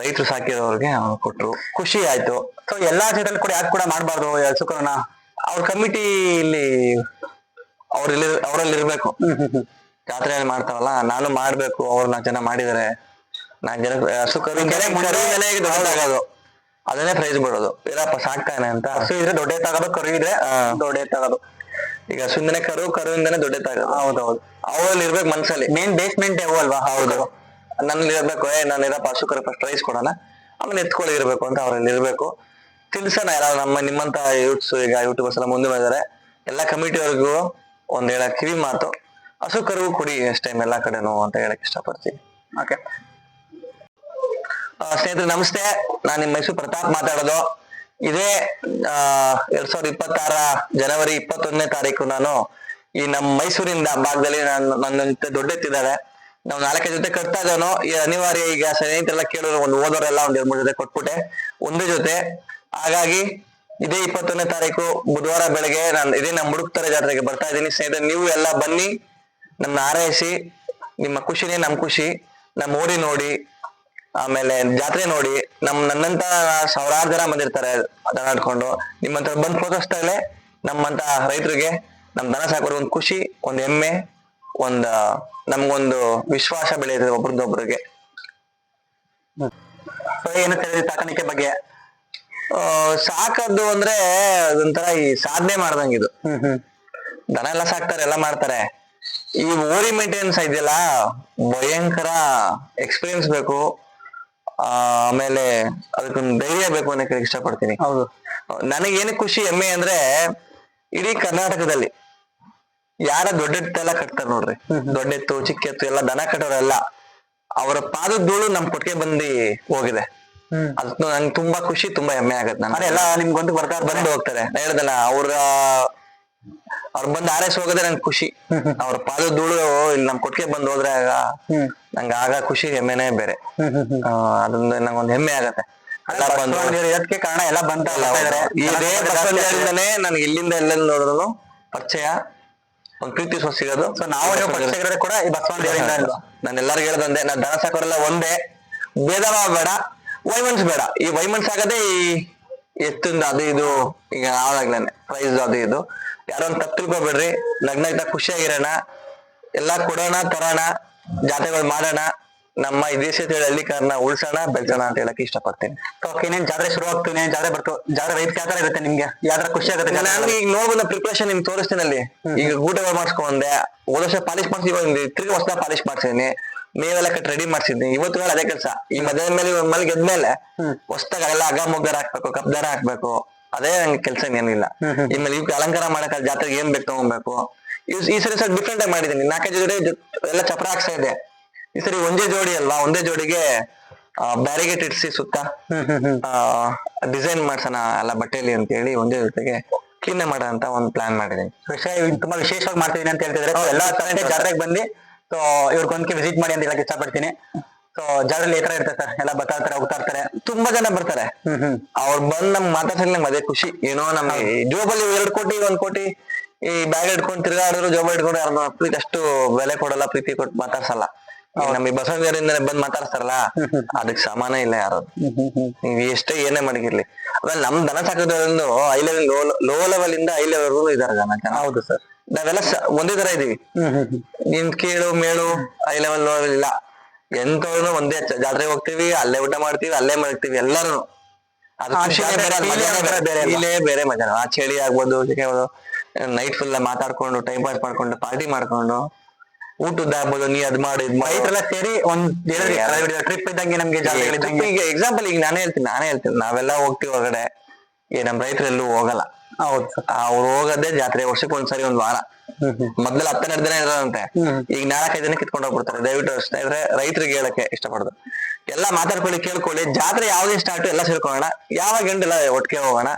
ರೈತರು ಸಾಕಿರೋರ್ಗೆ ಕೊಟ್ರು. ಖುಷಿ ಆಯ್ತು. ಸೊ ಎಲ್ಲಾ ಜಾತ್ರೆಯಲ್ಲಿ ಕೂಡ ಯಾಕೆ ಕೂಡ ಮಾಡಬಾರ್ದು ಹಸುಕರನ್ನ ಅವ್ರ ಕಮಿಟಿ ಇಲ್ಲಿ ಅವ್ರಲ್ಲಿ ಅವರಲ್ಲಿ ಇರ್ಬೇಕು ಹ್ಮ್ ಹ್ಮ್ ಹ್ಮ್. ಜಾತ್ರೆಯಲ್ಲಿ ಮಾಡ್ತಾವಲ್ಲ ನಾನು ಮಾಡ್ಬೇಕು ಅವ್ರು ನಾಲ್ಕು ಜನ ಮಾಡಿದರೆ. ನಾಲ್ಕು ಜನ ಹಸು ಕರು ದೊಡ್ಡದಾಗೋದು. ಅದನ್ನೇ ಪ್ರೈಸ್ ಬಿಡೋದು. ಇರಪ್ಪ ಸಾಕ್ತಾನೆ ಅಂತ. ಹಸು ಇದ್ರೆ ದೊಡ್ಡ ತಗೋದು ಕರು ಇದ್ರೆ ದೊಡ್ಡ ತಗೋದು ಈಗ ಹಸುವಿಂದನೇ ಕರು ಕರುವಿಂದನೇ ದೊಡ್ಡದಾಗೋದು ಹೌದೌದು. ಅವರಲ್ಲಿ ಇರ್ಬೇಕು ಮನ್ಸಲ್ಲಿ. ಮೇನ್ ಬೇಸ್ಮೆಂಟ್ ಯಾವ ಅಲ್ವಾ? ಹೌದು. ನನ್ನಲ್ಲಿ ಇರ್ಬೇಕು ಏ ನಾನು ಇರಪ್ಪ ಹಸು ಕರು ಫಸ್ಟ್ ಪ್ರೈಸ್ ಕೊಡೋಣ. ಆಮೇಲೆ ಎತ್ಕೊಳ್ಳಿ ಇರ್ಬೇಕು ಅಂತ ಅವರಲ್ಲಿ ಇರ್ಬೇಕು. ತಿಳ್ಸೋಣ ಎಲ್ಲ ನಮ್ಮ ನಿಮ್ಮಂತ ಯೂಟ್ಸ್ ಈಗ ಯೂಟ್ಯೂಬರ್ಸ್ ಎಲ್ಲ ಮುಂದೆ ಬಂದಿದ್ದಾರೆ. ಎಲ್ಲ ಕಮಿಟಿವರೆಗೂ ಒಂದ್ ಹೇಳ ಕಿವಿ ಮಾತು. ಹಸು ಕರುವು ಕೊಡಿ ಅಷ್ಟೇ ಟೈಮ್ ಎಲ್ಲಾ ಕಡೆನೂ ಅಂತ ಹೇಳಕ್ ಇಷ್ಟಪಡ್ತೀನಿ. ಓಕೆ ಸ್ನೇಹಿತರೆ, ನಮಸ್ತೆ. ನಾನು ನಿಮ್ಮ ಮೈಸೂರು ಪ್ರತಾಪ್ ಮಾತಾಡೋದು. ಇದೇ ಎರಡ್ ಸಾವಿರದ ಇಪ್ಪತ್ತಾರ ಜನವರಿ ಇಪ್ಪತ್ತೊಂದನೇ ತಾರೀಕು ನಾನು ಈ ನಮ್ಮ ಮೈಸೂರಿಂದ ಭಾಗದಲ್ಲಿ ನಾನು ನನ್ನ ಜೊತೆ ದೊಡ್ಡ ಎತ್ತಿದ್ದಾರೆ ನಾವು ನಾಲ್ಕೈದು ಜೊತೆ ಕಟ್ತಾ ಇದ್ದಾನೋ ಈ ಅನಿವಾರ್ಯ ಈಗ ಸ್ನೇಹಿತರೆಲ್ಲ ಕೇಳೋರು ಒಂದು ಓದೋರೆಲ್ಲ ಒಂದ್ ಎರಡ್ ಮೂರು ಜೊತೆ ಕೊಟ್ಬಿಟ್ಟೆ. ಒಂದೇ ಜೊತೆ. ಹಾಗಾಗಿ ಇದೇ ಇಪ್ಪತ್ತೊಂದನೇ ತಾರೀಕು, ಬುಧವಾರ ಬೆಳಗ್ಗೆ ನಾನು ಇದೇ ನಮ್ಮ ಮುಡುಕ್ತಾರೆ ಜಾತ್ರೆಗೆ ಬರ್ತಾ ಇದ್ದೀನಿ. ಸ್ನೇಹಿತರೆ, ನೀವು ಎಲ್ಲ ಬನ್ನಿ. ನಮ್ಮನ್ನ ಆರೈಸಿ ನಿಮ್ಮ ಖುಷಿನೇ ನಮ್ ಖುಷಿ ನಮ್ಮ ಊರಿ ನೋಡಿ ಆಮೇಲೆ ಜಾತ್ರೆ ನೋಡಿ ನಮ್ ನನ್ನಂತ ಸಾವಿರಾರು ಜನ ಬಂದಿರ್ತಾರೆ ಮಾತನಾಡ್ಕೊಂಡು ನಿಮ್ಮಂತ ಬಂದ್ ಫೋಟೋಸ್ತಾಗಲೇ ನಮ್ಮಂತ ರೈತರಿಗೆ ನಮ್ ದನ ಸಾಕೋರಿಗೆ ಒಂದ್ ಖುಷಿ ಒಂದ್ ಹೆಮ್ಮೆ ಒಂದ ನಮ್ಗೊಂದು ವಿಶ್ವಾಸ ಬೆಳೆಯುತ್ತೆ ಒಬ್ರದ್ದೊಬ್ರಿಗೆ. ಸೊ ಏನು ತಿಳಿದಿ ಸಾಕಾಣಿಕೆ ಬಗ್ಗೆ. ಆ, ಸಾಕದ್ದು ಅಂದ್ರೆ ಅದೊಂಥರ ಈ ಸಾಧನೆ ಮಾಡ್ದಂಗಿದು ದನ ಎಲ್ಲ ಸಾಕ್ತಾರೆ ಎಲ್ಲ ಮಾಡ್ತಾರೆ. ಈ ಓರಿ ಮೇಂಟೆನೆನ್ಸ್ ಇದೆಯಲ್ಲ ಭಯಂಕರ ಎಕ್ಸ್ಪೀರಿಯನ್ಸ್ ಬೇಕು. ಆಮೇಲೆ ಅದಕ್ಕೊಂದು ಧೈರ್ಯ ಬೇಕು ಅನ್ನಕ್ಕೆ ಇಷ್ಟಪಡ್ತೀನಿ. ಹೌದು. ನನಗೆ ಏನಕ್ಕೆ ಖುಷಿ ಹೆಮ್ಮೆ ಅಂದ್ರೆ ಇಡೀ ಕರ್ನಾಟಕದಲ್ಲಿ ಯಾರ ದೊಡ್ಡೆತ್ತೆಲ್ಲ ಕಟ್ತಾರೆ ನೋಡ್ರಿ. ದೊಡ್ಡೆತ್ತು ಚಿಕ್ಕೆತ್ತು ಎಲ್ಲ ದನ ಕಟ್ಟೋರೆಲ್ಲ ಅವರ ಪಾದದ ಧೂಳು ನಮ್ ಕೊಟ್ಟಿಗೆ ಬಂದು ಹೋಗಿದೆ. ಅದಕ್ಕೆ ಅದು ನಂಗೆ ತುಂಬಾ ಖುಷಿ ತುಂಬಾ ಹೆಮ್ಮೆ ಆಗತ್ತೆ ನಾನು ಎಲ್ಲ ನಿಮ್ಗೊಂದು ಬರ್ತಾರೆ. ಬಂದು ಹೋಗ್ತಾರೆ. ಹೇಳ್ದಲ್ಲ ಅವ್ರ ಅವ್ರು ಬಂದು ಆರೈಸಿ ಹೋಗೋದೇ ನಂಗೆ ಖುಷಿ. ಅವ್ರ ಪಾದ ಧೂಳು ಇಲ್ಲಿ ನಮ್ ಕೊಟ್ಟಿಗೆ ಬಂದು ಹೋದ್ರೆ ಆಗ ನಂಗೆ ಆಗ ಖುಷಿ ಹೆಮ್ಮೆನೇ ಬೇರೆ. ಆ, ಅದೊಂದು ನಂಗೊಂದು ಹೆಮ್ಮೆ ಆಗತ್ತೆ. ಎಲ್ಲ ಬಂದು ಇದಕ್ಕೆ ಕಾರಣ ಎಲ್ಲ ಬಂತಲ್ಲ ಇದೇ ಬಸವನಗುಡಿಯಿಂದನೇ ನನಗೆ ಇಲ್ಲಿಂದ ಎಲ್ಲೆಲ್ಲಿ ನೋಡಿದ್ರು ಪರಿಚಯ ಒಂದ್ ಪ್ರೀತಿ ಸೊ ಸಿಗೋದು. ಸೊ ನಾವು ನೀವು ಕೂಡ ಈ ಬಸವನ ದೇವರಿಂದ ಅಲ್ವಾ ನಾನು ಎಲ್ಲರಿಗೂ ಹೇಳ್ದಂದೆ ನಾನ್ ದನ ಸಾಕೋರೆಲ್ಲ ಒಂದೇ. ಭೇದ ಭಾವ ಬೇಡ ವೈಮನ್ಸ್ ಬೇಡ. ಈ ವೈಮನ್ಸ್ ಆಗದೆ ಈ ಎತ್ತಿಂದ ಅದು ಇದು ಈಗ ಆವಾಗ್ಲೇನೆ ಪ್ರೈಸ್ ಅದು ಇದು. ಯಾರೋ ಒಂದು ತಪ್ಪು ತಿಳ್ಕೊಬೇಡ್ರಿ ಇದ್ದ ಖುಷಿಯಾಗಿರೋಣ ಎಲ್ಲಾ ಕೊಡೋಣ ತರೋಣ ಜಾತ್ರೆಗಳು ಮಾಡೋಣ ನಮ್ಮ ಈ ದೇಶದ ಹಳ್ಳಿಕಾರನ ಉಳ್ಸೋಣ ಬೆಳ್ಸೋಣ ಅಂತ ಹೇಳಕ್ ಇಷ್ಟಪಡ್ತೀನಿ. ಓಕೆ ನೀನ್ ಜಾತ್ರೆ ಶುರು ಆಗ್ತೀನಿ ಜಾತ್ರೆ ಬರ್ತು ಜಾತ್ರೆ ರೈತ ಯಾವ ತರ ಇರುತ್ತೆ ನಿಮ್ಗೆ? ಯಾವ ತರ ಖುಷಿ ಆಗುತ್ತೆ ನಾನು ಈಗ ನೋಡ್ಬಂದ ಪ್ರಿಪರೇಷನ್ ನಿಮ್ಗೆ ತೋರಿಸ್ತೀನಿ ಅಲ್ಲಿ. ಈಗ ಊಟಗಳು ಮಾಡಿಸ್ಕೊಂಡೆ ಹೋದ ವರ್ಷ ಪಾಲಿಶ್ ಮಾಡ್ಸಿ ತಿರುಗಿ ತಿರ್ಗಿ ಹೊಸ ಪಾಲಿಶ್ ಮಾಡ್ಸಿದೀನಿ. ಮೇವೆಲ್ಲ ಕಟ್ ರೆಡಿ ಮಾಡ್ಸಿದ್ನಿ. ಇವತ್ತು ಅದೇ ಕೆಲಸ. ಈ ಮದುವೆ ಮೇಲೆ ಮಲ್ ಗೆದ್ಮೇಲೆ ಹೊಸ್ದಾಗ ಎಲ್ಲ ಅಗ ಮುಗ್ಗರ ಹಾಕ್ಬೇಕು ಕಬ್ದಾರ ಹಾಕ್ಬೇಕು. ಅದೇ ನಂಗೆ ಕೆಲಸ ಏನಿಲ್ಲ. ಇನ್ಮೇಲೆ ಇವ್ಕೆ ಅಲಂಕಾರ ಮಾಡಕ್ ಜಾತ್ರೆಗೆ ಏನ್ ಬೇಕು ತಗೊಬೇಕು. ಈ- ಸರಿ ಸ್ವಲ್ಪ ಡಿಫ್ರೆಂಟ್ ಆಗಿ ಮಾಡಿದೀನಿ. ನಾಲ್ಕೈದು ಜೋಡಿ ಎಲ್ಲ ಚಪ್ರ ಹಾಕ್ಸ್ತಾ ಇದೆ ಈ ಸರಿ ಒಂದೇ ಜೋಡಿ ಅಲ್ವಾ? ಒಂದೇ ಜೋಡಿಗೆ ಬ್ಯಾರಿಗೇಟ್ ಇಡ್ಸಿ ಸುತ್ತ. ಡಿಸೈನ್ ಮಾಡ್ಸೋಣ ಎಲ್ಲ ಬಟ್ಟೆಲಿ ಅಂತ ಹೇಳಿ ಒಂದೇ ಜೊತೆಗೆ ಕ್ಲೀನ್ ಮಾಡೋಣ ಅಂತ ಒಂದು ಪ್ಲಾನ್ ಮಾಡಿದೀನಿ. ತುಂಬಾ ವಿಶೇಷವಾಗಿ ಮಾಡ್ತಿದ್ದೀನಿ ಅಂತ ಹೇಳ್ತಿದ್ರೆ ಎಲ್ಲಾ ಜಾತ್ರೆಗೆ ಬಂದು ಸೊ ಒಂದ್ಕೆ ವಿಸಿಟ್ ಮಾಡಿ ಅಂತ ಹೇಳಕ್ ಇಷ್ಟಪಡ್ತೀನಿ. ಸೊ ಜಾಗದಲ್ಲಿ ಈ ತರ ಇರ್ತದೆ ಸರ್. ಎಲ್ಲ ಬರ್ತಾ ಇರ್ತಾರೆ ಹೋಗ್ತಾ ಇರ್ತಾರೆ. ತುಂಬಾ ಜನ ಬರ್ತಾರೆ. ಹ್ಮ್ ಹ್ಮ್. ಅವ್ರು ಬಂದ್ ನಮ್ಗೆ ಮಾತಾಡ್ಸಕ್ ನಮ್ಗೆ ಅದೇ ಖುಷಿ. ಏನೋ ನಮ್ಗೆ ಜೋಬಲ್ಲಿ ಎರಡ್ ಕೋಟಿ ಒಂದ್ ಕೋಟಿ ಈ ಬ್ಯಾಗ್ ಇಟ್ಕೊಂಡು ತಿರ್ಗಾಡಿದ್ರು ಜೋಬ ಇಟ್ಕೊಂಡು ಯಾರು ಅಷ್ಟು ಬೆಲೆ ಕೊಡಲ್ಲ ಪ್ರೀತಿ ಕೊಟ್ಟು ಮಾತಾಡ್ಸಲ್ಲ. ನಮ್ಗೆ ಬಸವನಗರಿಂದ ಬಂದ್ ಮಾತಾಡ್ತಾರಲ್ಲ ಅದಕ್ಕೆ ಸಮಾನ ಇಲ್ಲ ಯಾರು. ನೀವ್ ಎಷ್ಟೇ ಏನೇ ಮಾಡಿರ್ಲಿ. ಆಮೇಲೆ ನಮ್ ದನ ಸಾಕೋದ್ರಿಂದ ಹೈ ಲೆವೆಲ್ ಲೋ ಲೆವೆಲ್ ಇಂದ ಹೈ ಲೆವೆಲ್ ಇದಾರೆ ಜನ ಜನ. ಹೌದು ಸರ್. ನಾವೆಲ್ಲ ಒಂದೇ ತರ ಇದೀವಿ. ನಿನ್ ಕೇಳು ಮೇಳು ಐ ಲೆವೆಲ್ ಇಲ್ಲ. ಎಂತವ್ರು ಒಂದೇ ಜಾತ್ರೆಗೆ ಹೋಗ್ತೀವಿ ಅಲ್ಲೇ ಊಟ ಮಾಡ್ತೀವಿ ಅಲ್ಲೇ ಮಲಗ್ತೀವಿ ಎಲ್ಲಾರು ಬೇರೆ, ಮಜಾನೇ? ಇಲ್ಲೇ ಬೇರೆ ಮಜಾ ಆ ಚಳಿ ಆಗ್ಬೋದು ನೈಟ್ ಫುಲ್ ಮಾತಾಡ್ಕೊಂಡು ಟೈಮ್ ಪಾಸ್ ಮಾಡ್ಕೊಂಡು ಪಾರ್ಟಿ ಮಾಡ್ಕೊಂಡು ಊಟದ ಆಗ್ಬೋದು ನೀ ಅದ್ ಮಾಡಿ ಮೈತ್ರೆಲ್ಲ ರೈತರೆಲ್ಲ ಸೇರಿ ಒಂದ್ ಟ್ರಿಪ್ ಇದ್ದಂಗೆ ನಮ್ಗೆ ಈಗ ಎಕ್ಸಾಂಪಲ್ ಈಗ ನಾನೇ ಹೇಳ್ತೀನಿ ನಾನೇ ಹೇಳ್ತೀನಿ. ನಾವೆಲ್ಲ ಹೋಗ್ತೀವಿ ಹೊರಗಡೆ. ಏ ನಮ್ ರೈತರೆಲ್ಲೂ ಹೋಗಲ್ಲ. ಹೌದು. ಅವ್ರು ಹೋಗೋದೇ ಜಾತ್ರೆ, ವರ್ಷಕ್ಕೆ ಒಂದ್ಸರಿ, ಒಂದ್ ವಾರ. ಮೊದ್ಲು ಹತ್ತನೇ ದಿನ ಇರೋದಂತೆ. ಈಗ ನಾಲ್ಕೈದು ದಿನ ಕಿತ್ಕೊಂಡು ಹೋಗ್ಬಿಡ್ತಾರೆ. ದಯವಿಟ್ಟು ಸ್ನೇಹಿತರೆ, ರೈತರಿಗೆ ಹೇಳಕ್ಕೆ ಇಷ್ಟಪಡುದು. ಎಲ್ಲಾ ಮಾತಾಡ್ಕೊಳ್ಳಿ, ಕೇಳ್ಕೊಳ್ಳಿ. ಜಾತ್ರೆ ಯಾವ್ದೇ ಸ್ಟಾರ್ಟ್ ಎಲ್ಲ ಸೇರ್ಕೊಳ್ಳೋಣ. ಯಾವಾಗ ಗಂಟೆಲ್ಲ ಒಟ್ಟಿಗೆ ಹೋಗೋಣ.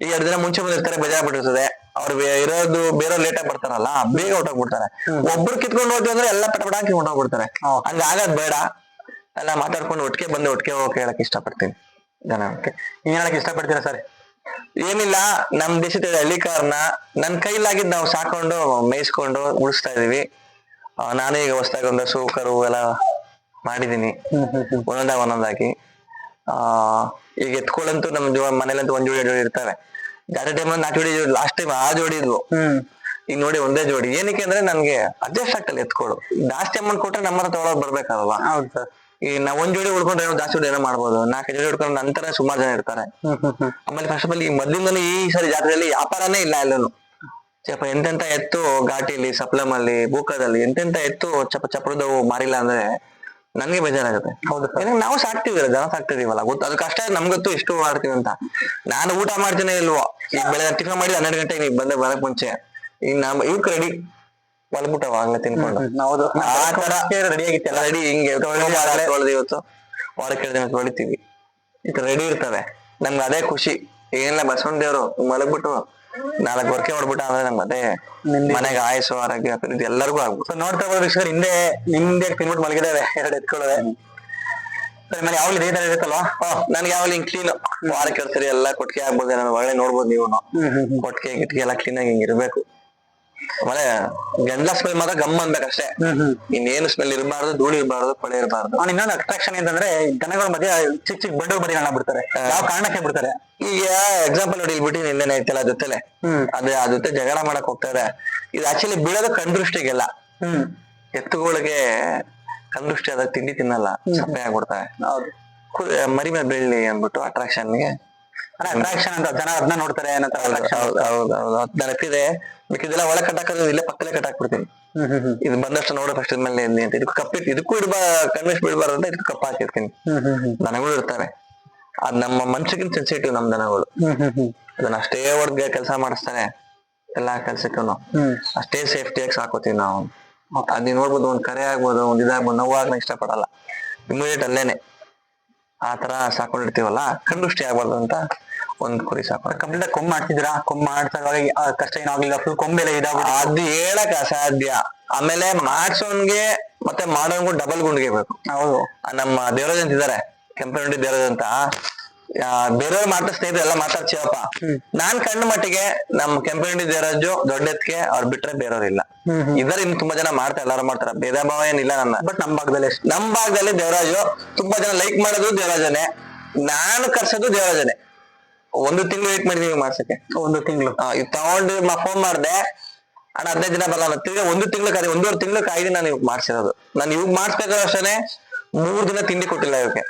ಈಗ ಎರಡು ದಿನ ಮುಂಚೆ ಬಂದಿರ್ತಾರೆ ಬೇಜಾರ್ಬಿಟ್ಟಿರ್ತದೆ ಅವ್ರು ಬೇ- ಇರೋದು ಬೇರೆ ಲೇಟ್ ಆಗಿ ಬರ್ತಾರಲ್ಲ, ಬೇಗ ಹೊಟ್ಟೋಗ್ಬಿಡ್ತಾರೆ ಒಬ್ರು ಕಿತ್ಕೊಂಡು ಹೋಗ್ತೀವಿ ಅಂದ್ರೆ ಎಲ್ಲ ಪಟ ಪಟಾಕಿ ಹೊಟ್ಟೋಗ್ಬಿಡ್ತಾರೆ ಹೌದು. ಹಂಗ ಬೇಡ. ಎಲ್ಲ ಮಾತಾಡ್ಕೊಂಡು ಒಟ್ಟಿಗೆ ಬಂದು, ಒಟ್ಟಿಗೆ ಹೋಗಕ್ಕೆ ಹೇಳಕ್ ಇಷ್ಟಪಡ್ತೀನಿ. ಏನ್ ಹೇಳಕ್ ಇಷ್ಟಪಡ್ತೀರಾ ಸರ್? ಏನಿಲ್ಲ ನಮ್ ದೇಶದ ಹಳ್ಳಿಕಾರನ ನನ್ ಕೈಲಾಗಿದ್ ನಾವು ಸಾಕೊಂಡು ಮೇಯಿಸ್ಕೊಂಡು ಉಳಿಸ್ತಾ ಇದೀವಿ. ನಾನು ಈಗ ಹೊಸದಾಗಿ ಒಂದು ಹಸು ಕರು ಎಲ್ಲ ಮಾಡಿದೀನಿ. ಒಂದೊಂದಾಗಿ ಒಂದೊಂದಾಗಿ. ಆ ಈಗ ಎತ್ಕೊಳ್ಳಂತೂ ನಮ್ ಜೋ ಮನೇಲಂತೂ ಒಂದ್ ಜೋಡಿ ಜೋಡಿ ಇರ್ತಾವೆ ಜಾತ್ರೆ ಟೈಮ್ ನಾಲ್ಕು ಜೋಡಿ ಲಾಸ್ಟ್ ಟೈಮ್ ಆ ಜೋಡಿ ಇದ್ವು. ಈಗ ನೋಡಿ ಒಂದೇ ಜೋಡಿ. ಏನಕ್ಕೆ ಅಂದ್ರೆ ನನ್ಗೆ ಅಡ್ಜಸ್ಟ್ ಆಗ್ತಲ್ಲ ಎತ್ಕೊಳ್ಳು ಜಾಸ್ತಿ ಅಮೌಂಟ್ ಕೊಟ್ರೆ ನಮ್ಮ ಹತ್ರ ತಗೊಳಕ್ ಬರ್ಬೇಕಲ್ವಾ ಈ ನಾವ್ ಒಂದ್ ಜೋಡಿ ಉಳ್ಕೊಂಡ್ರೆ ಏನೋ ಜಾಸ್ತಿ ಜೋಡಿ ಏನೋ ಮಾಡ್ಬೋದು. ನಾಲ್ಕು ಜೋಡಿ ಉಳ್ಕೊಂಡ್ ನಂತರ ಸುಮಾರು ಜನ ಇರ್ತಾರೆ. ಆಮೇಲೆ ಫಸ್ಟ್ ಆಫ್ ಆಲ್ ಈ ಮೊದ್ಲಿಂದಲೂ ಈ ಸರಿ ಜಾತ್ರೆಯಲ್ಲಿ ವ್ಯಾಪಾರನೇ ಇಲ್ಲ ಎಲ್ಲೂ ಚಪ ಎಂತೆಂತ ಎತ್ತು ಘಾಟಿಲಿ ಸಪ್ಲಮ್ ಅಲ್ಲಿ ಬೂಕದಲ್ಲಿ ಎಂತೆಂತ ಎತ್ತು ಚಪ ಚಪ್ರದವು ಮಾರಿಲ್ಲ ಅಂದ್ರೆ ನನ್ಗೆ ಬೇಜಾರಾಗುತ್ತೆ. ಹೌದು ನಾವು ಸಾಕ್ತಿವಿ ಜನ ಸಾಕ್ತಿದೀವಲ್ಲ. ಗೊತ್ತು ಅದು ಕಷ್ಟ ನಮ್ಗತ್ತು ಎಷ್ಟು ಮಾಡ್ತೀವಿ ಅಂತ. ನಾನು ಊಟ ಮಾಡ್ತೀನಿ ಇಲ್ವೋ? ಈಗ ಬೆಳೆ ಟಿಫನ್ ಮಾಡಿ ಹನ್ನೆರಡು ಗಂಟೆಗೆ ನೀವು ಬಂದ ಬರಕ್ ಮುಂಚೆ. ಈಗ ನಮ್ ಇವ್ ರೆಡಿ ಮಲಗ್ಬಿಟ್ಟವ ಹಂಗ ತಿನ್ಕೊಂಡು. ಹೌದು. ಆ ತರ ರೆಡಿ ಆಗಿತ್ತಲ್ಲ ರೆಡಿ ಹಿಂಗೆ ತೊಳೆದು ಇವತ್ತು. ವಾರಕ್ಕೆ ದಿನ ತೊಳಿತೀವಿ ಈಗ ರೆಡಿ ಇರ್ತವೆ. ನಮ್ಗೆ ಅದೇ ಖುಷಿ. ಏನಿಲ್ಲ ಬಸವಣ್ಣ ದೇವ್ರು ಮಲಗ್ಬಿಟ್ಟು ನಾಲ್ಕು ವರ್ಕೆ ಹೊಡ್ಬಿಟ್ಟ ಅಂದ್ರೆ ನಮ್ಗೆ ಅದೇ ಮನೆಗೆ ಆಯಸ್ಸು ಆರೋಗ್ಯ ಇದು ಎಲ್ಲರಿಗೂ ಆಗ್ಬೋದು. ಸೊ ನೋಡ್ತಾ ಇರ್ಬೋದು ವೀಕ್ಷಕರು ಹಿಂದೆ ನಿಮ್ದೆ ತಿನ್ಬಿಟ್ಟು ಮಲಗಿದಾವೆ ಎರಡು ಎತ್ಕೊಳ್ಳೋದೆ ಸರಿ ಮನೆ ಯಾವಾಗಲೂ ಇದೇ ತರ ಇರುತ್ತಲ್ವಾ? ನನ್ಗೆ ಯಾವಾಗ ಹಿಂಗ್ ಕ್ಲೀನ್ ವಾರಕ್ಕೆ ಸರಿ ಎಲ್ಲ ಕೊಟ್ಟಿಗೆ ಆಗ್ಬೋದು ನಾನು ಒಳ್ಳೆ ನೋಡ್ಬೋದು ನೀವು ಕೊಟ್ಟಿಗೆ ಗಿಟ್ಟಿಗೆ ಎಲ್ಲ ಕ್ಲೀನ್ ಆಗಿ ಹಿಂಗ್ ಇರ್ಬೇಕು. ಆಮೇಲೆ ಗಂಧ ಸ್ಮೆಲ್ ಮಾತ್ರ ಗಮ್ ಅನ್ಬೇಕಷ್ಟೇ. ಇನ್ನೇನು ಸ್ಮೆಲ್ ಇರಬಾರ್ದು ಧೂಳು ಇರಬಾರ್ದು ಕೊಳೆ ಇರಬಾರ್ದು. ಅವ್ನ ಇನ್ನೊಂದು ಅಟ್ರಾಕ್ಷನ್ ಏನಂದ್ರೆ ದನಗಳ ಮಧ್ಯ ಚಿಕ್ಕ ಚಿಕ್ಕ ಬಂಡು ಹಣ ಬಿಡ್ತಾರೆ ಯಾವ ಕಾರಣಕ್ಕೆ ಬಿಡ್ತಾರೆ ಈಗ ಎಕ್ಸಾಂಪಲ್ ನೋಡಿ ಇಲ್ಲಿ ಬಿಟ್ಟು ನಿನ್ನೆ ಐತಲ್ಲ ಜೊತೆಲೆ. ಅದೇ ಆ ಜೊತೆ ಜಗಳ ಮಾಡಕ್ ಹೋಗ್ತಾರೆ. ಇದು ಆಕ್ಚುಲಿ ಬೀಳೋದು ಕಣ್ದೃಷ್ಟಿಗೆಲ್ಲ ಹ್ಮ್. ಎತ್ತುಗಳಿಗೆ ಕಣ್ದೃಷ್ಟಿ ಆದಾಗ ತಿಂಡಿ ತಿನ್ನಲ್ಲ. ಸಪ್ಪೆ ಆಗ್ಬಿಡ್ತಾರೆ ಹೌದು. ಕು- ಮರಿ ಮೇಲೆ ಬೀಳ್ಲಿ ಅಂದ್ಬಿಟ್ಟು ಅಟ್ರಾಕ್ಷನ್ಗೆ ಅಟ್ರಾಕ್ಷನ್ ಅಂತ ಜನ ಅದನ್ನ ನೋಡ್ತಾರೆ ಏನಂತ ಬೇಕಿದ್ದೆಲ್ಲ ಒಳಗೆ ಕಟ್ಟಾಕ ಇಲ್ಲೇ ಪಕ್ಕದಲ್ಲೇ ಕಟ್ಟಾಕ್ಬಿಡ್ತೀನಿ ಬಿಡ್ತೀನಿ ಇದು ಬಂದಷ್ಟು ನೋಡೋ ಫಸ್ಟ್ ಮೇಲೆ ಅಂತ ಇದಕ್ಕೂ ಕಪ್ಪಿ ಇದಕ್ಕೂ ಇಡಬಾ ಕನ್ವೆಸ್ಟ್ ಬಿಡಬಾರ್ದು ಅಂತ ಇದಕ್ಕೂ ಕಪ್ಪ ಹಾಕಿರ್ತೀನಿ. ದನಗಳು ಇರ್ತಾರೆ ಅದ್ ನಮ್ಮ ಮನ್ಸಿಗಿಂತ ಸೆನ್ಸಿಟಿವ್ ನಮ್ ದನಗಳು ಅದನ್ನ ಅಷ್ಟೇ ಹೊಡ್ಗೆ ಕೆಲಸ ಮಾಡಿಸ್ತಾರೆ. ಎಲ್ಲಾ ಕೆಲ್ಸಕ್ಕೂ ಅಷ್ಟೇ ಸೇಫ್ಟಿಯಾಗಿ ಸಾಕೋತೀವಿ ನಾವು. ಅದ್ ನೋಡ್ಬೋದು ಒಂದ್ ಕರೆ ಆಗ್ಬೋದು ಒಂದ್ ಇದಾಗ್ಬೋದು ನೋವಾಗ್ನ ಇಷ್ಟಪಡಲ್ಲ. ಇಮಿಡಿಯೇಟ್ ಅಲ್ಲೇನೆ. ಆ ತರ ಸಾಕೊಂಡಿರ್ತೀವಲ್ಲ ಕಣ್ಣುಷ್ಟಿ ಆಗ್ಬಾರ್ದು ಅಂತ ಒಂದ್ ಕುರಿ ಸಾಕೊಂಡು ಕಂಪ್ಲೀಟ್ ಕೊಂಬ್ ಮಾಡ್ತಿದ್ರ ಕೊಂಬ್ ಮಾಡ್ತಾ ಕಷ್ಟ ಏನಾಗ್ಲಿಲ್ಲ ಫುಲ್ ಕೊಂಬೆಲ್ಲ ಇದಾಗ ಅದು ಹೇಳಕ್ ಅಸಾಧ್ಯ. ಆಮೇಲೆ ಮಾಡ್ಸೋನ್ಗೆ ಮತ್ತೆ ಮಾಡೋನ್ಗೂ ಡಬಲ್ ಗುಂಡ್ಗೆ ಬೇಕು. ಹೌದು. ನಮ್ಮ ದೇವರಾಜ್ ಅಂತ ಇದಾರೆ ಕೆಂಪನಹಳ್ಳಿ ದೇವರಾಜ್ ಅಂತ. ಬೇರೆಯವ್ರು ಮಾತ್ರ ಸ್ನೇಹಿತರು ಎಲ್ಲ ಮಾತಾಡ್ತೀವಪ್ಪ ನಾನ್ ಕಂಡ ಮಟ್ಟಿಗೆ ನಮ್ ಕೆಂಪನಹಳ್ಳಿ ದೇವರಾಜು ದೊಡ್ಡೆತ್ಗೆ ಅವ್ರು ಬಿಟ್ರೆ ಬೇರೆಯವ್ರು ಇಲ್ಲ. ಇದ್ರ ಇನ್ನು ತುಂಬಾ ಜನ ಮಾಡ್ತಾರೆ ಎಲ್ಲಾರು ಮಾಡ್ತಾರೆ. ಭೇದ ಭಾವ ಏನಿಲ್ಲ ನನ್ನ. ಬಟ್ ನಮ್ ಭಾಗದಲ್ಲಿ ನಮ್ ಭಾಗದಲ್ಲಿ ದೇವರಾಜು ತುಂಬಾ ಜನ ಲೈಕ್ ಮಾಡೋದು ದೇವರಾಜನೇ ನಾನು ಕರ್ಸೋದು ದೇವರಾಜನೇ ಒಂದು ತಿಂಗಳು ವೇಟ್ ಮಾಡಿದೀವಿ ಮಾಡ್ಸಕ್ಕೆ. ಒಂದು ತಿಂಗಳು. ತಗೊಂಡು ಫೋನ್ ಮಾಡ್ದೆ. ಅಣ್ಣ ಹದಿನೈದು ದಿನ ಬರಲ್ಲ ತಿರ್ಗಾ ಒಂದು ತಿಂಗಳು ಕಾಯ್ದು ಒಂದೂವರೆ ತಿಂಗಳು ಕಾಯ್ದು ನಾನು ಇವಾಗ ಮಾಡ್ಸಿರೋದು. ನಾನು ಇವಾಗ ಮಾಡಿಸ್ಬೇಕಾದ್ರೆ ಅಷ್ಟೇ ಮೂರ್ ದಿನ ತಿಂಡಿ ಕೊಟ್ಟಿಲ್ಲ ಇವಕ್ಕೆ.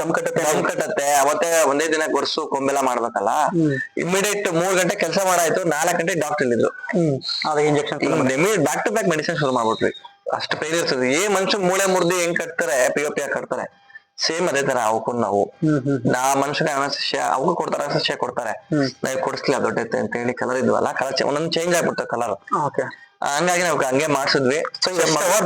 ದಮ್ ಕಟ್ಟುತ್ತೆ ದಮ್ ಕಟ್ಟತ್ತೆ ಅವತ್ತೆ ಒಂದೇ ದಿನ ಗೊರ್ಸು ಕೊಂಬೆಲ್ಲ ಮಾಡ್ಬೇಕಲ್ಲ? ಇಮಿಡಿಯೇಟ್ ಮೂರ್ ಗಂಟೆ ಕೆಲಸ ಮಾಡಾಯ್ತು ನಾಲ್ಕು ಗಂಟೆ ಡಾಕ್ಟರ್ ಅದ injection back to back medicine ಶುರು ಮಾಡ್ಬಿಟ್ವಿ. ಅಷ್ಟು ಪೈನ್ ಇರ್ತದೆ. ಏ ಮನುಷ್ಯ ಮೂಳೆ ಮುರಿದು ಹೆಂಗ್ ಕಟ್ತಾರೆ? ಪಿ ಆಗಿ ಪಿ ಕಟ್ತಾರೆ? ಸೇಮ್ ಅದೇ ತರ ಅವಕ್ಕೂ ನಾವು. ನಾ ಮನುಷ್ಯನ ಅನಸಸ್ಯ ಅವಕ್ಕೂ ಕೊಡ್ತಾರೆ ಅನಸಸ್ಯ ಕೊಡ್ತಾರೆ. ನಾವು ಕೊಡಿಸ್ಲಿಲ್ಲ ದೊಡ್ಡ ಅಂತ ಹೇಳಿ ಕಲರ್ ಇದ್ವಲ್ಲ ಕಲರ್ ಒಂದೊಂದು ಚೇಂಜ್ ಆಗ್ಬಿಡ್ತಾವ ಕಲರ್ ಓಕೆ ಹಂಗಾಗಿ ನಾವು ಹಂಗೆ ಮಾಡಿಸಿದ್ವಿ.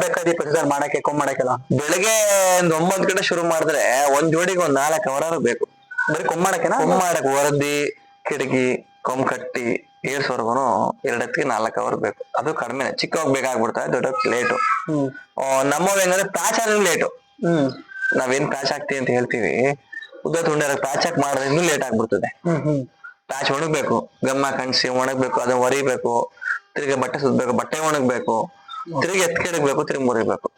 ಬೇಕಾದಿ ಪ್ರೊಸೀಜರ್ ಮಾಡಕ್ಕೆ ಕೊಂಬ್ ಮಾಡಕ್ಕೆಲ್ಲ ಬೆಳಿಗ್ಗೆ ಒಂದ್ ಒಂಬತ್ತು ಗಂಟೆ ಶುರು ಮಾಡಿದ್ರೆ ಒಂದ್ ಜೋಡಿಗೆ ಒಂದ್ ನಾಲ್ಕು ಅವರ್ ಬೇಕು. ಬರೀ ಕೊಮ್ ಮಾಡಕ್ಕೆ ಕೊಮ್ ಮಾಡಕ್ ವರದಿ ಕಿಟಕಿ ಕೊಮ್ ಕಟ್ಟಿ ಏರ್ಸ್ವರ್ಗುನು ಎರಡತ್ತಿಗೆ ನಾಲ್ಕು ಅವರ್ ಬೇಕು. ಅದು ಕಡಿಮೆ ಚಿಕ್ಕವಾಗ ಬೇಕಾಗ್ಬಿಡ್ತಾರೆ ದೊಡ್ಡ ಲೇಟು ನಮ್ಮವ್ ಹೆಂಗಂದ್ರೆ ಪ್ಯಾಚ್ ಆದ್ರೆ ಲೇಟು ಹ್ಮ್. ನಾವೇನ್ ಪ್ಯಾಚ್ ಹಾಕ್ತಿವಿ ಅಂತ ಹೇಳ್ತೀವಿ. ಉದ್ದ ತುಂಡರ ಪ್ಯಾಚ್ ಹಾಕಿ ಮಾಡಿದ್ರೆ ಇನ್ನೂ ಲೇಟ್ ಆಗ್ಬಿಡ್ತದೆ. ಪ್ಯಾಚ್ ಒಣಗ್ಬೇಕು. ಗಮ್ಮ ಕಣ್ಸಿ ಒಣಗ್ಬೇಕು ಅದನ್ನ ಒರಿಬೇಕು. ತಿರ್ಗಿ ಬಟ್ಟೆ ಸುತ್ತಬೇಕು ಬಟ್ಟೆ ಒಣಗ್ಬೇಕು ತಿರ್ಗಿ ಎತ್ಕೆಡಬೇಕು ತಿರುಗಿ ಮುರಿಬೇಕು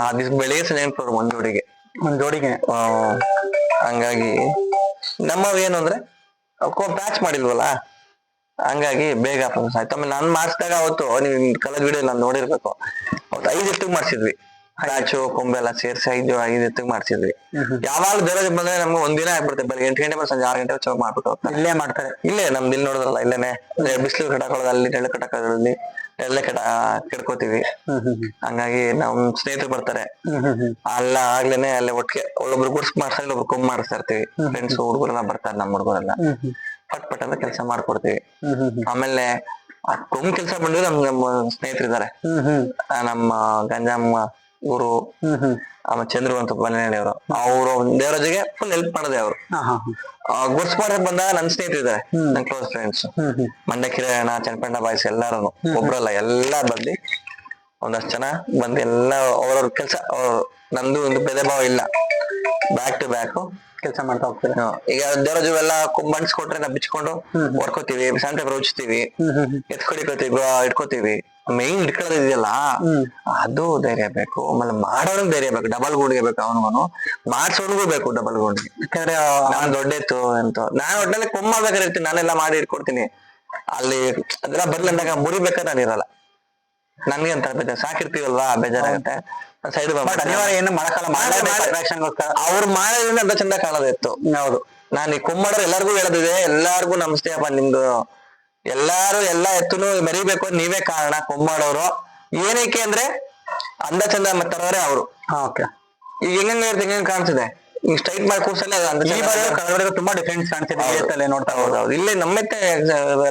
ಆ ದಿವ್ಸ ಬೆಳಿಗ್ಗೆ ಸಂಜೆ ಫ್ಲೋರ್ ಒಂದ್ ಜೋಡಿಗೆ. ಒಂದ್ ಜೋಡಿಗೆ. ಹಂಗಾಗಿ ನಮ್ಮವ್ ಏನು ಅಂದ್ರೆ ಪ್ಯಾಚ್ ಮಾಡಿಲ್ವಲ್ಲ ಹಂಗಾಗಿ ಬೇಗ ಫಂಕ್ಷನ್ ಆಯ್ತು ಆಮೇಲೆ ನಾನ್ ಮಾಡಿಸಿದಾಗ ಅವತ್ತು ನೀವು ಕಲರ್ ವಿಡಿಯೋ ನಾನು ನೋಡಿರ್ಬೇಕು. ಅವತ್ತು ಐದು ಎತ್ತಿಗೆ ಮಾಡಿಸಿದ್ವಿ. ಪ್ಯಾಚು ಕೊಂಬೆಲ್ಲ ಸೇರಿಸಿ ಐದು ಐದು ಎತ್ತಿಗೆ ಮಾಡ್ತಿದ್ವಿ ಯಾವಾಗ ಜ್ವರ ಬಂದ್ರೆ ನಮ್ಗೆ ಒಂದಿನ ಆಗ್ಬಿಡುತ್ತೆ. ಬೆಳಗ್ಗೆ ಎಂಟು ಗಂಟೆ ಸಂಜೆ ಆರು ಗಂಟೆ ಚೌಕ್ ಮಾಡ್ಬಿಟ್ಟು ಹೋಗ್ತಾರೆ. ಇಲ್ಲೇ ಮಾಡ್ತಾರೆ. ಇಲ್ಲೇ ನಮ್ದು ಇಲ್ಲಿ ನೋಡಿದ್ರಲ್ಲ ಇಲ್ಲೇನೆ. ಬಿಸಿಲು ಕಟಾಕೊಳ್ಳೋದು ಅಲ್ಲಿ ನೆಳ್ಳು ಕಟಾಕೋದ್ರಲ್ಲಿ ಎಲ್ಲ ಕೆಟ ಕೆಡ್ಕೋತೀವಿ. ಹಂಗಾಗಿ ನಮ್ ಸ್ನೇಹಿತರು ಬರ್ತಾರೆ. ಅಲ್ಲ ಆಗ್ಲೇನೆ ಅಲ್ಲೇ ಒಟ್ಟಿಗೆ ಒಳ್ಳೊಬ್ರು ಗುಡ್ಸ್ ಮಾಡ್ತಾರೆ ಒಬ್ರು ಕೊಂಬ್ ಮಾಡಿಸ್ತಾ ಇರ್ತೀವಿ. ಫ್ರೆಂಡ್ಸ್ ಹುಡುಗರೆಲ್ಲ ಬರ್ತಾರೆ ನಮ್ಮ ಹುಡುಗರೆಲ್ಲ. ಪಟ್ ಪಟ್ ಅಂತ ಕೆಲಸ ಮಾಡ್ಕೊಡ್ತೀವಿ. ಆಮೇಲೆ ಆ ಕೊಂಬ್ ಕೆಲಸ ಬಂದ್ರೆ ನಮ್ಗೆ ನಮ್ಮ ಸ್ನೇಹಿತರಿದ್ದಾರೆ. ನಮ್ಮ ಗಂಜಮ್ಮ ಇವರು ಆಮೇಲೆ ಚಂದ್ರು ಅಂತ ಬನ್ನೇಳಿ ಅವರು. ಅವರು ಜೊತೆಗೆ ಫುಲ್ ಹೆಲ್ಪ್ ಮಾಡಿದೆ ಅವರು. ಹಾ ಹಾ ಹಾ. ಗುಡ್ಸ್ ಮಾಡಕ್ ಬಂದಾಗ ನನ್ನ ಸ್ನೇಹಿತರಿದ್ದಾರೆ ನನ್ನ close friends Mandya Kirana Channapanna boys ಎಲ್ಲಾರು ಒಬ್ರಲ್ಲ ಎಲ್ಲಾ ಬಂದು ಒಂದಷ್ಟು ಜನ ಬಂದು ಎಲ್ಲ ಅವ್ರವ್ರ ಕೆಲಸ ನಂದು ಒಂದು ಭೇದ ಭಾವ ಇಲ್ಲ. ಬ್ಯಾಕ್ ಟು ಬ್ಯಾಕ್ ಕೆಲಸ ಮಾಡ್ತಾ ಹೋಗ್ತಾರೆ? ಈಗ ದೇವರಾಜು ಎಲ್ಲ ಬಂಡ್ಸ್ ಕೊಟ್ರೆ ನಾವು ಬಿಚ್ಕೊಂಡು ಹೊಡ್ಕೋತೀವಿ ಸ್ಯಾನ್ ಪೇಪರ್ ಉಚ್ತೀವಿ ಎತ್ಕೊಡಿಕೋತೀವಿ ಇಟ್ಕೋತೀವಿ. ಮೇನ್ ಇಟ್ಕೊಳ್ಳೋದು ಇದೆಯಲ್ಲ ಅದು ಧೈರ್ಯ ಬೇಕು. ಆಮೇಲೆ ಮಾಡೋನಿಗೆ ಧೈರ್ಯ ಬೇಕು ಡಬಲ್ ಗೂಡ್ಗೆ ಬೇಕು ಅವನಿಗೂ ಮಾಡ್ಸೋನ್ಗೂ ಬೇಕು ಡಬಲ್ ಗೂಡ್ಗೆ ಯಾಕಂದ್ರೆ ನಾನ್ ದೊಡ್ಡೆತ್ತು ಅಂತ. ನಾನ್ ಒಟ್ಟಿನಲ್ಲಿ ಕೊಮ್ಮ ಬೇಕಾದ್ರೆ ಇರ್ತೀನಿ ನಾನೆಲ್ಲ ಮಾಡಿ ಇಟ್ಕೊಡ್ತೀನಿ. ಅಲ್ಲಿ ಅದೆಲ್ಲ ಬರ್ಲಂದಾಗ ಮುರಿಬೇಕಾದ್ರೆ ನಾನು ಇರಲ್ಲ. ನನ್ಗೆ ಅಂತ ಬೇಜಾರ್. ಸಾಕಿರ್ತೀವಲ್ವಾ ಬೇಜಾರಾಗತ್ತೆ. ಸೈಡ್ ಬಟ್ ಅನಿವಾರ್ಯ ಏನು ಮಾಡಕ್ಕಲ್ಲ ಅವ್ರು ಮಾಡೋದ್ರಿಂದ ಅಂತ ಚಂದ ಕಾಣೋದಿತ್ತು. ಹೌದು. ನಾನು ಈ ಕುಮ್ಮಡೋರು ಎಲ್ಲರಿಗೂ ಹೇಳೋದಿದೆ ಎಲ್ಲಾರ್ಗು ನಮಸ್ತೆ ಅಪ್ಪ ನಿಮ್ದು. ಎಲ್ಲಾರು ಎಲ್ಲಾ ಎತ್ತುನು ಮರಿಬೇಕು ನೀವೇ ಕಾರಣ ಕೊಂಬಾಡೋರು ಏನಕ್ಕೆ ಅಂದ್ರೆ ಅಂದ ಚಂದ ತರೋರೆ ಅವರು. ಹಾ ಓಕೆ ಈಗ ಹೆಂಗ ಹೆಂಗ್ ಕಾಣಿಸಿದೆ ಈ ಸ್ಟ್ರೈಟ್ ಮಾಡಿ ಕೂರ್ಸಲ್ಲ ಚೆನ್ನಾಗಿದೆ. ತುಂಬಾ ಡಿಫ್ರೆನ್ಸ್ ಕಾಣ್ತಿದೆ ಎತ್ತಲ್ಲಿ ನೋಡ್ತಾ ಹೋಗೋದು ಇಲ್ಲಿ ಇಲ್ಲೇ ನಮ್ಮೆತ್ತೆ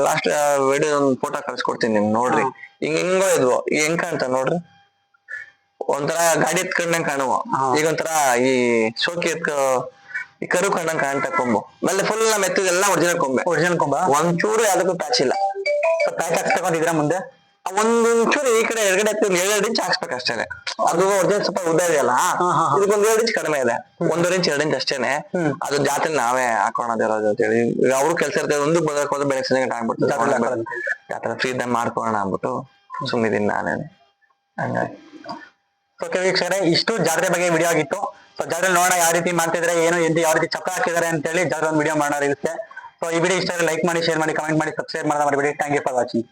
ಲಾಸ್ಟ್ ವಿಡಿಯೋ ಒಂದು ಫೋಟೋ ಕಳ್ಸ್ಕೊಡ್ತೀನಿ ನಿಮ್ಗೆ ನೋಡ್ರಿ. ಹಿಂಗ ಹೆಂಗೋ ಇದ್ವು ಈಗ ಹೆಂಗ್ ಕಾಣ್ತ ನೋಡ್ರಿ? ಒಂಥರ ಗಾಡಿ ಎತ್ಕೊಂಡಂಗ್ ಕಾಣುವ. ಈಗ ಒಂಥರ ಈ ಶೋಕಿ ಎತ್ಕ ಈ ಕರು ಕಂಡಂಗ್ ಕಾಣ್ತಾ ಕೊಂಬು. ಮೇಲೆ ಫುಲ್ ನಮ್ಮ ಎಲ್ಲ ಒರಿಜಿನಲ್ ಕೊಂಬೆ. ಒರಿಜಿನಲ್ ಕೊಂಬ? ಒಂಚೂರು ಯಾವ್ದಕ್ಕೂ ಪ್ಯಾಚ್ ಇಲ್ಲ. ಪ್ಯಾಚ್ ಹಾಕಿ ತಗೊಂಡಿದ್ರ ಮುಂದೆ? ಒಂದೊಂಚೂರು ಈ ಕಡೆ ಒಂದ್ ಎರಡೆರಡು ಇಂಚ್ ಹಾಕ್ಸ್ಬೇಕು ಅಷ್ಟೇನೆ. ಅದು ಒರಿಜಿನಲ್ ಸ್ವಲ್ಪ ಉದ್ದ ಇದೆಯಲ್ಲ? ಇದಕ್ಕೆ ಒಂದ್ ಎರಡು ಇಂಚ್ ಕಡಿಮೆ ಇದೆ. ಒಂದೂವರೆ ಇಂಚ್ ಎರಡು ಇಂಚ್ ಅಷ್ಟೇನೆ. ಅದು ಜಾತ್ರೆ ನಾವೇ ಹಾಕೋಣದಿರೋದು ಅಂತೇಳಿ ಹೇಳಿ. ಅವ್ರು ಕೆಲಸ ಇರ್ತಾರೆ ಒಂದು ಬದಕ್ ಹೋದ್ರೆ ಬೆಳಗ್ಗೆ ಸಂಜೆ ಹಾಕೋದು ಜಾತ್ರೆ ಫ್ರೀ ಇದ್ದಾಗ ಮಾಡ್ಕೊಳ್ಳೋಣ ಅಂದ್ಬಿಟ್ಟು ಸುಮ್ಮನಿದ್ದೀನಿ ನಾನೇ ಹಂಗಾಗಿ. ಓಕೆ ವೀಕ್ಷಕರೇ, ಇಷ್ಟು ಜಾತ್ರೆ ಬಗ್ಗೆ ವಿಡಿಯೋ ಆಗಿತ್ತು. ಸೊ ಜಾತ್ರೆ ನೋಡೋಣ ಯಾವ ರೀತಿ ಮಾಡ್ತಿದ್ರೆ ಏನು ಎಂದು ಯಾವ ರೀತಿ ಚಪ್ಪ ಹಾಕಿದ್ದಾರೆ ಅಂತ ಹೇಳಿ ಜಾತ್ರೆ ಒಂದು ವಿಡಿಯೋ ಮಾಡೋಣ ಇರುತ್ತೆ ಸೊ ಈ ವಿಡಿಯೋ ಇಷ್ಟ ಲೈಕ್ ಮಾಡಿ ಶೇರ್ ಮಾಡಿ ಕಮೆಂಟ್ ಮಾಡಿ ಸಬ್ಸ್ಕ್ರೈಬ್ ಮಾಡೋಣ ಮಾಡಿಬಿಡಿ ಥ್ಯಾಂಕ್ ಯು ಫಾರ್ ವಾಚಿಂಗ್